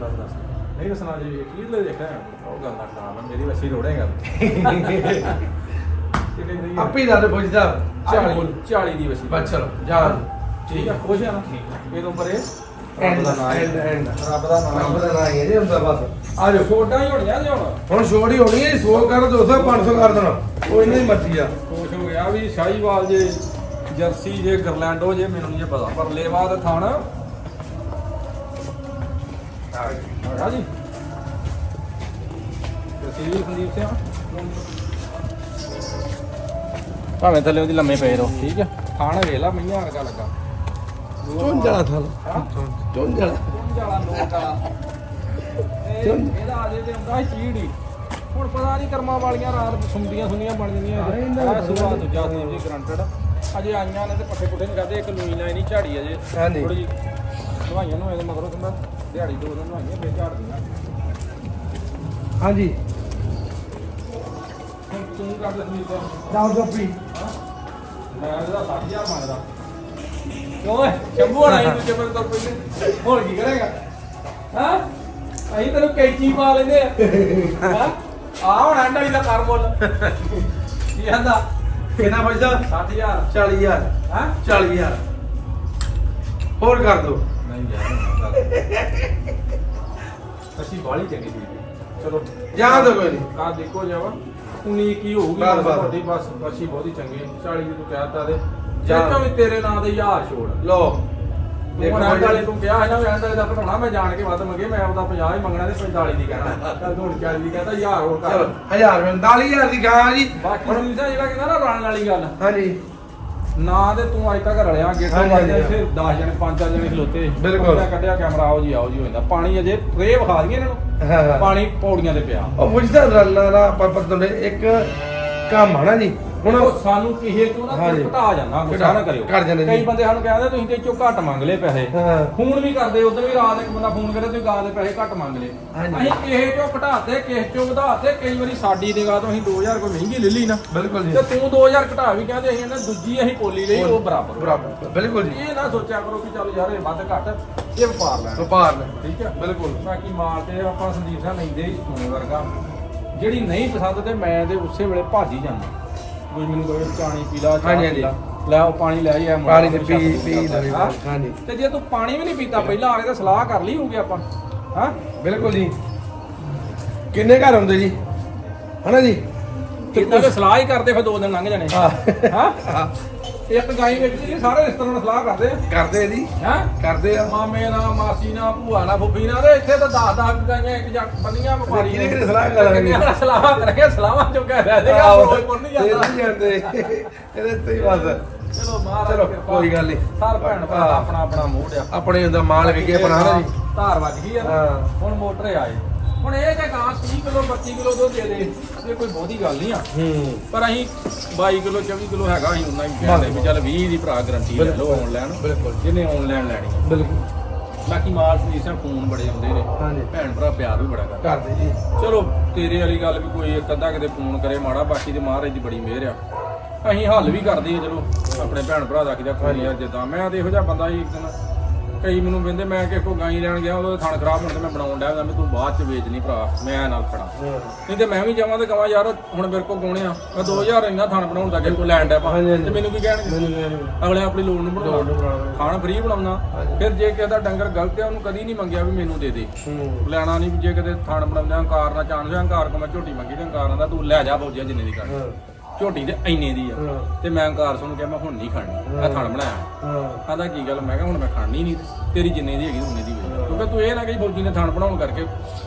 ਦੱਸ ਦੱਸ। ਨਹੀਂ ਦੱਸਣਾ ਜੀ ਕੀ ਲੈ ਦੇਖਿਆ ਉਹ ਗੱਲ ਨਾ ਹੈ ਮੇਰੀ ਵੱਛੀ ਰੋੜੇਗਾ ਕਿੰਨੇ ਦੀ ਹੈ? ਆਪੇ ਦਾ ਪੁੱਛ ਦਾ 40 40 ਦੀ ਵੱਛੀ ਬਸ ਚਲੋ ਜਾ। ਠੀਕ ਆ ਖੁਸ਼ ਆ ਨਾ? ਇਹ ਤੋਂ ਪਰੇ? ਐਂਡ ਰੱਬ ਦਾ ਨਾਮ ਐਂਡ ਹੈ। ਐਂਡ ਰੱਬ ਦਾ ਨਾਮ ਰੱਬ ਹੈ ਦਾ ਨਾਂ ਹੀ ਹੈ ਜੀ ਹੁੰਦਾ ਬਸ। ਆ ਜੋ ਛੋਟਾ ਹੀ ਹੋਣੀਆਂ ਜੀ ਹੁਣ। ਹੁਣ ਛੋੜ ਹੀ ਹੋਣੀ ਹੈ 100 ਕਰ 200 500 ਕਰ ਦੇਣਾ। ਉਹ ਇੰਨੀ ਮਰਜ਼ੀ ਆ। ਖੁਸ਼ ਹੋ ਗਿਆ ਵੀ ਸ਼ਾਹੀਵਾਲ ਜੇ ਜਰਸੀ ਜੇ ਗਰਲੈਂਡੋ ਜੇ ਮੈਨੂੰ ਨਹੀਂ ਜੇ ਪਤਾ। ਪਰ ਲੇਵਾ ਤੇ ਥਣ। ਹੈਗਾ ਜੀ ਜੀ ਸੰਦੀਪ ਸਿੰਘ। ਭਾਵੇਂ ਥੱਲੇ ਉਹਦੀ ਲੰਮੇ ਪਏ ਰਹੋ ਠੀਕ ਹੈ ਖਾਣ ਵੇਲਾ ਮਈਆਂ ਵਰਗਾ ਲੱਗਾ। ਚੁੰਝ ਵਾਲਾ ਥਲ ਹਾਂ? ਚੁੰਝ ਵਾਲਾ। ਚੁੰਝ ਵਾਲਾ ਲੋਟ। ਇਹਦਾ ਆਜੇ ਤੇ ਹੁੰਦਾ ਚੀੜੀ। ਹੁਣ ਪਤਾ ਨਹੀਂ ਕਰਮਾਂ ਵਾਲੀਆਂ ਰਾਤ ਸੁੰਦੀਆਂ ਸੁੰਦੀਆਂ ਬਣ ਜਾਂਦੀਆਂ ਇਹ ਪਤਾ ਸੁਭਾ ਨਹੀਂ। ਦੂਜਾ ਸੀ ਜੀ ਗਰੰਟਡ ਅਜੇ ਆਈਆਂ ਨੇ ਤੇ ਪੱਠੇ ਪੁੱਠੇ ਨਹੀਂ ਕਰਦੇ ਇੱਕ ਲੂਈ ਨਾ ਨਹੀਂ ਝਾੜੀ ਅਜੇ। ਹਾਂਜੀ। ਥੋੜੀ ਜਿਹੀ ਨਵਾਈਆਂ ਨੂੰ ਇਹਦੇ ਮਗਰੋਂ ਕਹਿੰਦਾ ਦਿਹਾੜੀ ਦੋ ਦਿਨ ਨਵਾਈਆਂ ਫੇਰ ਝਾੜਦੀਆਂ ਹਾਂਜੀ। ਤੂੰ ਕਰ ਦੇ ਦਾ ਜਾਓ ਜੋਪੀ ਮੈਂ ਇਹਦਾ 60000 ਮੰਗਦਾ ਕਿਉਂ ਓਏ ਸ਼ੰਭੂ ਹੋਣਾ ਹੀ ਦੂਜੇ ਬੰਦੇ ਤੋਂ ਪਹਿਲੇ ਹੁਣ ਕੀ ਕਰੇਗਾ? ਹਾਂ? ਅਸੀਂ ਤੈਨੂੰ ਕੈਂਚੀ ਪਾ ਲੈਂਦੇ ਆ। ਹਾਂ? ਆ ਹੁਣ ਵਾਲੀ ਦਾ ਕਰ ਮੁੱਲ। ਕੀ ਕਹਿੰਦਾ? ਕਿੰਨਾ ਪੁੱਛਦਾ 60000 40000 ਹਾਂ? 40000 ਹੋਰ ਕਰ ਦੋ। ਨਹੀਂ ਯਾਰ ਅਸੀਂ ਬਾਲੀ ਚੰਗੀ ਦੀ ਚਲੋ। ਜਾਂ ਤਾਂ ਕੋਈ ਨਹੀਂ। ਆ ਦੇਖੋ ਜਾਵਾ 19 ਕੀ ਹੋਊਗੀ ਬਸ, ਬਸ। ਤੁਹਾਡੀ ਬਸ ਅੱਛੀ ਬਹੁਤੀ ਚੰਗੀ 40 ਦੀ ਤੂੰ ਕਹਿਤਾ ਦੇ ਚਾਚਾ ਵੀ ਤੇਰੇ ਨਾਂ ਦੇ ਯਾਰ ਛੋੜ। ਲੋ ਹੁਣ ਐਂਡ ਵਾਲੇ ਨੂੰ ਕਿਹਾ ਹੈ ਨਾ ਐਂਡ ਵਾਲੇ ਦਾ ਘਟਾਉਣਾ ਮੈਂ ਜਾਣ ਕੇ ਵੱਧ ਮੰਗੇ ਮੈਂ ਆਪਦਾ 50 ਹੀ ਮੰਗਣਾ ਤੇ 45 ਦੀ ਕਹਿਣਾ। ਚੱਲ ਹੁਣ 40 ਦੀ ਕਹਿੰਦਾ ਯਾਰ ਹੋਰ ਕਰ। 1000 45000 ਦੀ ਗਾਂ ਜੀ। ਬਾਕੀ ਦੂਸਰਾ ਜਿਹੜਾ ਕਹਿੰਦਾ ਨਾ ਰਣ ਵਾਲੀ ਗੱਲ। ਹਾਂਜੀ। ਨਾ ਤੇ ਤੂੰ ਅੱਜ ਤੱਕ ਰਲਿਆ ਗੇਟੋਂ ਹਾਂਜੀ, ਵੱਜਦੇ ਹਾਂਜੀ। ਇੱਥੇ 10 ਜਣੇ 5 ਜਣੇ ਖਲੋਤੇ। ਬਿਲਕੁਲ। ਉਹਨੇ ਕੱਢਿਆ ਕੈਮਰਾ ਆਓ ਜੀ ਆਓ ਜੀ ਹੋ ਜਾਂਦਾ। ਪਾਣੀ ਅਜੇ ਰੇ ਵਿਖਾ ਦਈਏ ਇਹਨਾਂ ਨੂੰ। ਹਾਂ ਹਾਂ। ਪਾਣੀ ਪੌੜੀਆਂ ਤੇ ਪਿਆ। ਉਹ ਪੁੱਛਦਾ ਰਲਣਾ ਦਾ ਪਰ ਪਰ ਤੁਹਾਡੇ ਇੱਕ ਕੰਮ ਆ ਨਾ ਜੀ। ਹੁਣ ਉਹ ਸਾਨੂੰ ਕਿਸੇ ਤੋਂ ਨਾ ਹਾਂਜੀ। ਘਟਾ ਜਾਂਦਾ ਗੁੱਸਾ ਨਾ ਕਰਿਓ। ਕਰ ਜਾਂਦੇ ਜੀ। ਕਈ ਬੰਦੇ ਸਾਨੂੰ ਕਹਿੰਦੇ ਤੁਸੀਂ ਤੇ ਚੋਂ ਘੱਟ ਮੰਗ ਲਏ ਪੈਸੇ। ਹਾਂ। ਫੋਨ ਵੀ ਕਰਦੇ ਉਦੋਂ ਵੀ ਰਾਤ ਇੱਕ ਬੰਦਾ ਫੋਨ ਕਰੇ ਤੁਸੀਂ ਗਾਂ ਦੇ ਪੈਸੇ ਘੱਟ ਮੰਗ ਲਏ। ਹਾਂਜੀ। ਅਸੀਂ ਕਿਸੇ ਚੋਂ ਘਟਾਤੇ ਕਿਸੇ ਚੋਂ ਵਧਾਤੇ ਕਈ ਵਾਰੀ ਸਾਡੀ ਨਿਗਾਹ ਤੋਂ ਅਸੀਂ 2000 ਕੋਈ ਮਹਿੰਗੀ ਲੈ ਲਈ ਨਾ। ਬਿਲਕੁਲ ਜੀ। ਤੇ ਤੂੰ 2000 ਘਟਾ ਵੀ ਕਹਿੰਦੇ ਅਸੀਂ ਇਹਨਾਂ ਦੂਜੀ ਅਸੀਂ ਪੋਲੀ ਲਈ ਉਹ ਬਰਾਬਰ। ਬਰਾਬਰ। ਬਿਲਕੁਲ ਜੀ। ਇਹ ਨਾ ਸੋਚਿਆ ਕਰੋ ਕਿ ਚੱਲ ਯਾਰ ਇਹ ਵੱਧ ਘੱਟ ਇਹ ਵਪਾਰ ਲੈਣਾ। ਵਪਾਰ ਨੇ ਠੀਕ ਹੈ ਬਿਲਕੁਲ। ਬਾਕੀ ਮਾਲ ਤੇ ਆਪਾਂ ਸੰਦੀਪ ਸਾਹਿਬ ਲੈਂਦੇ ਹੀ ਸੋਨੇ ਵਰਗਾ। ਜਿਹੜੀ ਨਹੀਂ ਪਸੰਦ ਤੇ ਮੈਂ ਤੇ ਉਸੇ ਵੇਲੇ ਭੱਜ ਹੀ ਜਾਂਦਾ। ਕੋਈ ਮੈਨੂੰ ਕਹੇ ਪਾਣੀ ਪੀ ਲਾ ਚਾਹ ਹਾਂਜੀ, ਪੀ ਲਾ। ਲੈ ਉਹ ਪਾਣੀ ਲੈ ਜਾ ਪਾਣੀ ਤੇ ਪੀ ਪੀ ਲਵੇ ਹਾਂਜੀ। ਤੇ ਜੇ ਤੂੰ ਪਾਣੀ ਵੀ ਨਹੀਂ ਪੀਤਾ ਪਹਿਲਾਂ ਆ ਕੇ ਤਾਂ ਸਲਾਹ ਕਰ ਲਈ ਹੋਊਗੀ ਆਪਾਂ। ਹਾਂ? ਬਿਲਕੁਲ ਜੀ। ਕਿੰਨੇ ਘਰ ਹੁੰਦੇ ਜੀ? ਹਨਾ ਜੀ? ਕਿੰਨਾ ਤੇ ਸਲਾਹ ਹੀ ਕਰਦੇ ਫਿਰ ਦੋ ਦਿਨ ਲੰਘ ਜਾਣੇ। ਹਾਂ? ਹਾਂ, ਇੱਕ ਗਾਈ ਵਿੱਚ ਜੀ ਸਾਰੇ ਰਿਸ਼ਤੇਦਾਰਾਂ ਨਾਲ ਸਲਾਹ ਕਰਦੇ ਕਰਦੇ ਜੀ ਹਾਂ ਕਰਦੇ ਆ ਮਾਮੇ ਨਾਲ ਮਾਸੀ ਨਾਲ ਭੂਆ ਨਾਲ ਫੁੱਫੀ ਨਾਲ ਤੇ ਇੱਥੇ ਤਾਂ 10 10 ਗਾਈਆਂ ਇੱਕ ਜੱਟ ਬੰਦੀਆਂ ਵਪਾਰੀ ਕਿਹਨੇ ਕਿਹਨੇ ਸਲਾਹ ਕਰਾਂਗੇ? ਕਿਹਨੇ ਸਲਾਹ ਕਰਾਂਗੇ ਸਲਾਹਾਂ ਚੋਂ ਕਹਿ ਰਿਹਾ ਆਹੋ, ਕੋਈ ਨਹੀਂ ਇਹ ਜਾਂਦਾ ਨਹੀਂ ਜਾਂਦੇ ਇਹਦੇ ਤੇ ਹੀ ਬਸ ਚਲੋ ਮਹਾਰਾਜ ਚਲੋ। ਕੋਈ ਗੱਲ ਨੀ। ਸਾਰ ਭੈਣ ਭਰਾ। ਆਪਣਾ ਆਪਣਾ ਮੂਡ ਆ ਆਪਣੇ ਹੁੰਦਾ ਮਾਲ ਵਿਕੇ ਬਣਾ ਨਾ ਜੀ ਧਾਰ ਵੱਜ ਗਈ ਆ ਨਾ। ਹੁਣ ਮੋਟਰ ਆਏ ਹੁਣ ਇਹ ਜੇ ਗਾਂ 30 ਕਿਲੋ 25 ਕਿਲੋ ਦੁੱਧ ਦੇ ਦੇ ਇਹ ਕੋਈ ਬਹੁਤੀ ਗੱਲ ਨਹੀਂ ਆ। ਹੂੰ। ਪਰ ਅਸੀਂ 22 ਕਿਲੋ 24 ਕਿਲੋ ਹੈਗਾ ਅਸੀਂ ਉਹਨਾਂ ਹੀ ਕਹਿੰਦੇ ਵੀ ਚੱਲ 20 ਦੀ ਭਰਾ ਗਰੰਟੀ ਲੈ ਲਓ ਆਨਲਾਈਨ ਬਿਲਕੁਲ। ਜਿਹਨੇ ਆਨਲਾਈਨ ਲੈਣੀ ਆ। ਬਿਲਕੁਲ। ਬਾਕੀ ਮਾਲ ਫੋਨ ਬੜੇ ਆਉਂਦੇ ਨੇ। ਹਾਂਜੀ। ਭੈਣ ਭਰਾ ਪਿਆਰ ਵੀ ਬੜਾ ਕਰਦੇ ਕਰਦੇ ਜੀ। ਚਲੋ ਤੇਰੇ ਵਾਲੀ ਗੱਲ ਵੀ ਕੋਈ ਇੱਕ ਅੱਧਾ ਕਿਤੇ ਫੋਨ ਕਰੇ ਮਾੜਾ ਬਾਕੀ ਤੇ ਮਹਾਰਾਜ ਦੀ ਬੜੀ ਮਿਹਰ ਆ। ਅਸੀਂ ਹੱਲ ਵੀ ਕਰਦੇ ਆ ਚਲੋ ਆਪਣੇ ਭੈਣ ਭਰਾ ਦਾ ਕਿਦਾ ਕੋਈ ਯਾਰ ਜਿੱਦਾਂ ਮੈਂ ਤੇ ਇਹੋ ਜਿਹਾ ਬੰਦਾ ਇੱਕ ਦਿਨ। ਕਈ ਮੈਨੂੰ ਕਹਿੰਦੇ ਮੈਂ ਕਿਸੇ ਕੋ ਗਾਈ ਲੈਣ ਗਿਆ ਉਹਦਾ ਥਣ ਖਰਾਬ ਤੇ ਮੈਂ ਬਣਾਉਣ ਡਿਆ ਮੈਂ ਤੂੰ ਬਾਅਦ ਚ ਵੇਚ ਨਹੀਂ ਭਰਾ ਮੈਂ ਨਾਲ ਖੜਾ। ਨਹੀਂ ਤੇ ਮੈਂ ਵੀ ਜਾਵਾਂ ਤੇ ਕਹਾਂ ਯਾਰ ਹੁਣ ਮੇਰੇ ਕੋ ਗਾਉਣੇ ਆ? ਮੈਂ 2000 ਇੰਨਾ ਥਣ ਬਣਾਉਣ ਦਾ ਕੋ ਲੈਣ ਡਿਆ ਪਾ। ਤੇ ਮੈਨੂੰ ਕੀ ਕਹਿਣਗੇ? ਅਗਲੇ ਆਪਣੀ ਲੋੜ ਨੂੰ ਬਣਾਉਣਾ। ਖਾਣਾ ਫ੍ਰੀ ਬਣਾਉਣਾ। ਫਿਰ ਜੇ ਕਿਸੇ ਦਾ ਡੰਗਰ ਗਲਤ ਆ ਉਹਨੂੰ ਕਦੀ ਨਹੀਂ ਮੰਗਿਆ ਵੀ ਮੈਨੂੰ ਦੇ ਦੇ। ਲੈਣਾ ਨਹੀਂ ਜੇ ਕਿਤੇ ਥਣ ਬਣਾਉਂਦਾ ਹੰਕਾਰ ਨਾਲ ਚਾਂਸ ਹੰਕਾਰ ਕੋ ਮੈਂ ਝੋਟੀ ਮੰਗੀ ਤੇ ਹੰਕਾਰ ਆਂਦਾ ਤੂੰ ਲੈ ਜਾ ਬੋਝਿਆ ਜਿੰਨੇ ਦੀ ਕਰ। ਝੋਟੀ ਤੇ ਇੰਨੇ ਦੀ ਆ। ਹਾਂ। ਤੇ ਮੈਂ ਹੰਕਾਰ ਸੁਣ ਕੇ ਮੈਂ ਹੁਣ ਨਹੀਂ ਖਾਣੀ ਮੈਂ ਥਣ ਬਣਾਇਆ। ਹਾਂ। ਆਂਦਾ ਕੀ ਗੱਲ ਮੈਂ ਕਿਹਾ ਹੁਣ ਮੈਂ ਖਾਣੀ ਨਹੀਂ। ਤੇਰੀ ਜਿੰਨੇ ਦੀ ਹੈਗੀ ਉਨੇ ਦੀ ਵੇਚ ਕਿਉਂਕਿ ਤੂੰ ਇਹ ਨਾ ਕਹੀ ਫੌਜੀ ਨੇ ਥਣ ਬਣਾਉਣ ਕਰਕੇ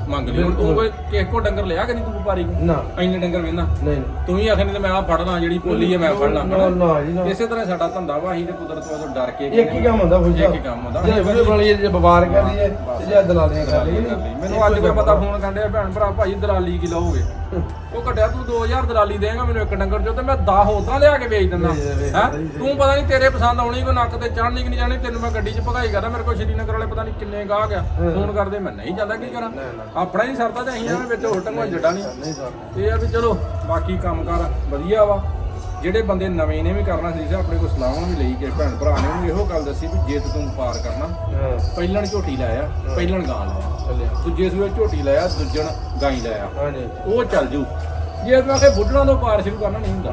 ਮੰਗ ਲਈ। ਹੁਣ ਤੂੰ ਕੋਈ ਕਿਸੇ ਕੋ ਡੰਗਰ ਲਿਆ ਕਿ ਨਹੀਂ ਤੂੰ ਵਪਾਰੀ ਕੋ ਨਾ। ਇੰਨੇ ਡੰਗਰ ਵੇਂਦਾ ਨਹੀਂ। ਤੂੰ ਹੀ ਆਖੇ ਨਹੀਂ ਤੇ ਮੈਂ ਆ ਫੜਨਾ ਜਿਹੜੀ ਪੋਲੀ ਹੈ ਮੈਂ ਫੜਨਾ ਨਾ ਨਾ ਜੀ ਨਾ। ਇਸੇ ਤਰ੍ਹਾਂ ਸਾਡਾ ਧੰਦਾ ਵਾ ਅਸੀਂ ਤੇ ਕੁਦਰਤ ਤੋਂ ਡਰ ਕੇ ਇੱਕ ਹੀ ਕੰਮ ਹੁੰਦਾ ਫੁੱਜਾ ਇੱਕ ਹੀ ਕੰਮ ਹੁੰਦਾ। ਜੇ ਵੀਡੀਓ ਬਣਾ ਲਈਏ ਜੇ ਵਪਾਰ ਕਰ ਲਈਏ ਤੇ ਜੇ ਦਲਾਲੀਆਂ ਕਰ ਲਈਏ ਮੈਨੂੰ ਅੱਜ ਕੋਈ ਪਤਾ ਫੋਨ ਕਰਦੇ ਆ ਭੈਣ ਭਰਾ ਭਾਈ ਦਲਾਲੀ ਕੀ ਲਓਗੇ ਉਹ ਘਟਿਆ ਤੂੰ 2000 ਦਲਾਲੀ ਦੇਗਾ ਮੈਨੂੰ ਇੱਕ ਡੰਗਰ ਚੋਂ ਤੇ ਮੈਂ 10 ਹੋਤਾਂ ਲਿਆ ਕੇ ਵੇਚ ਦਿੰਦਾ। ਹੈ? ਤੂੰ ਪਤਾ ਨਹੀਂ ਤੇਰੇ ਪਸੰਦ ਆਉਣੀ ਕੋ ਨੱਕ ਤੇ ਚੜ੍ਹਨੀ ਕਿ ਨਹੀਂ ਜਾਣੀ ਤੈਨੂੰ ਮੈਂ ਗੱਡੀ 'ਚ ਭਗਾਈ ਕਰਦਾ ਮੇਰੇ ਕੋਲ ਸ਼੍ਰੀਨਗਰ ਵਾਲੇ ਪਤਾ ਨਹੀਂ ਕਿੰਨੇ ਗਾਹਕ ਆ ਫੋਨ ਕਰਦੇ ਮੈਂ ਨਹੀਂ ਜਾਂਦਾ ਕੀ ਕਰਾਂ? ਆਪਣਾ ਹੀ ਸਰਦਾ ਤੇ ਅਸੀਂ ਵਿੱਚ ਹੋਟਲ ਨੂੰ। ਜੱਡਾ ਨਹੀਂ ਇਹ ਆ ਵੀ ਚਲੋ ਬਾਕੀ ਕੰਮਕਾਰ ਵਧੀਆ ਵਾ। ਜਿਹੜੇ ਬੰਦੇ ਨਵੇਂ ਨੇ ਵੀ ਕਰਨਾ ਸੀ ਆਪਣੇ ਕੋਲ ਸਲਾਹਾਂ ਵੀ ਲਈ ਕਿ ਭੈਣ ਭਰਾ ਨੇ ਉਹਨੂੰ ਇਹੋ ਗੱਲ ਦੱਸੀ ਵੀ ਜੇ ਤੂੰ ਵਪਾਰ ਕਰਨਾ। ਪਹਿਲਣ ਝੋਟੀ ਲਾਇਆ ਪਹਿਲਣ ਗਾਂ ਲਾਇਆ ਦੂਜੇ ਸੂਏ ਝੋਟੀ ਲਾਇਆ ਦੂਜਣ ਗਾਈ ਲਾਇਆ ਉਹ ਚੱਲ ਜੂ। ਜੇ ਮੈਂ ਕਿ ਬੁੱਢਣਾ ਤੋਂ ਪਾਰ ਸ਼ੁਰੂ ਕਰਨਾ ਨਹੀਂ ਹੁੰਦਾ।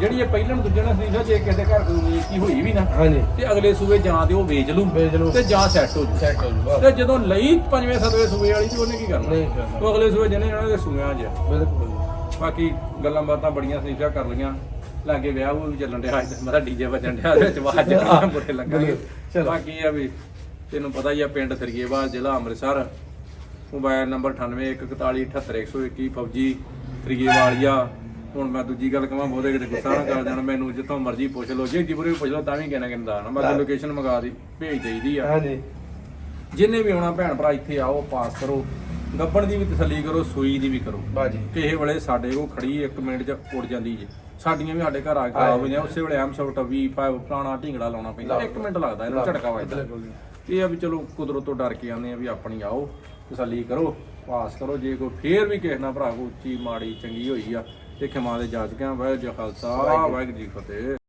ਜਿਹੜੀ ਇਹ ਪਹਿਲਣ ਦੂਜਣ ਸੀ ਜੇ ਕਿਸੇ ਘਰ ਕੋਈ ਕੀ ਹੋਈ ਵੀ ਨਾ ਹਾਂਜੀ। ਤੇ ਅਗਲੇ ਸੂਏ ਜਾਂ ਤੇ ਉਹ ਵੇਚ ਲੂ ਵੇਚ ਲੂ ਤੇ ਜਾਂ ਸੈੱਟ ਹੋ ਜੂ। ਹੋ ਤੇ ਜਦੋਂ ਲਈ ਪੰਜਵੇਂ ਸਤਵੇਂ ਸੂਏ ਵਾਲੀ ਤੇ ਉਹਨੇ ਕੀ ਕਰਨਾ? ਉਹ ਅਗਲੇ ਸੂਏ ਜਿਹਨੇ ਉਹਨਾਂ ਦੇ ਸੂਆਂ 'ਚ। ਬਿਲਕੁਲ ਬਾਕੀ ਗੱਲਾਂ ਬਾਤਾਂ ਬੜੀਆਂ ਸਨੀਫਾ ਕਰ ਲਈਆਂ। ਲਾਗੇ ਵਿਆਹ ਉਹ ਵੀ ਚੱਲਣ ਡਿਆ ਅੱਜ। ਮੇਰਾ ਡੀਜੇ ਵੱਜਣ ਡਿਆ ਵਿੱਚ ਆਵਾਜ਼ ਬੜੀਆਂ ਬੁਰੇ ਲੱਗਣਗੇ ਚਲੋ। ਬਾਕੀ ਆ ਵੀ ਤੈਨੂੰ ਪਤਾ ਹੀ ਆ ਪਿੰਡ ਥਰੀਏਵਾਲ ਜ਼ਿਲ੍ਹਾ ਅੰਮ੍ਰਿਤਸਰ। ਮੋਬਾਈਲ ਨੰਬਰ 9814488121 ਫੌਜੀ। ਥਰੀਏਵਾਲੀਆ ਹੁਣ ਮੈਂ ਦੂਜੀ ਗੱਲ ਕਹਾਂ ਬਹੁਤੇ ਕਿਤੇ ਗੁੱਸਾ ਨਾ ਕਰ ਜਾਣ ਮੈਨੂੰ ਜਿੱਥੋਂ ਮਰਜ਼ੀ ਪੁੱਛ ਲਓ। ਜੇ ਜਿਬਰੇ ਪੁੱਛ ਲਓ ਤਾਂ ਵੀ ਕਹਿਣਾ ਕਹਿੰਦਾ ਨਾ ਮੈਂ ਲੋਕੇਸ਼ਨ ਮੰਗਾ ਦੀ ਭੇਜ ਦੇਈਦੀ ਆ। ਹਾਂਜੀ। ਜਿੰਨੇ ਵੀ ਆਉਣਾ ਭੈਣ ਭਰਾ ਇੱਥੇ ਆਓ ਪਾਸ ਕਰੋ। ਗੱਬਣ ਦੀ ਵੀ ਤਸੱਲੀ ਕਰੋ ਸੂਈ ਦੀ ਵੀ ਕਰੋ। ਬਾਜੀ। ਕਿਸੇ ਵੇਲੇ ਸਾਡੇ ਕੋਲ ਖੜੀ 1 ਮਿੰਟ ਚ ਉੱਡ ਜਾਂਦੀ ਜੇ। ਸਾਡੀਆਂ ਵੀ ਸਾਡੇ ਘਰ ਆ ਕੇ ਖਰਾਬ ਹੋਈਆਂ ਉਸੇ ਵੇਲੇ ਐਮ ਸੌਟ ਵੀ ਪੁਰਾਣਾ ਢਿੰਗੜਾ ਲਾਉਣਾ ਪੈਂਦਾ। 1 ਮਿੰਟ ਲੱਗਦਾ ਇਹਨੂੰ ਝਟਕਾ ਵੱਜਦਾ। ਇਹ ਆ ਵੀ ਚਲੋ ਕੁਦਰਤ ਤੋਂ ਡਰ ਕੇ ਆਉਂਦੇ ਆ ਵੀ ਆਪਣੀ ਆਓ ਤਸੱਲੀ ਕਰੋ। ਪਾਸ ਕਰੋ। ਜੇ ਕੋਈ ਫੇਰ ਵੀ ਕਿਸੇ ਨਾਲ ਭਰਾ ਕੋਈ ਉੱਚੀ ਮਾੜੀ ਚੰਗੀ ਹੋਈ ਆ ਤੇ ਖਿਮਾ ਦੇ ਗਿਆ ਵਾਹਿਗੁਰੂ ਜੀ ਕਾ ਖਾਲਸਾ ਵਾਹਿਗੁਰੂ ਜੀ ਕੀ ਫਤਿਹ।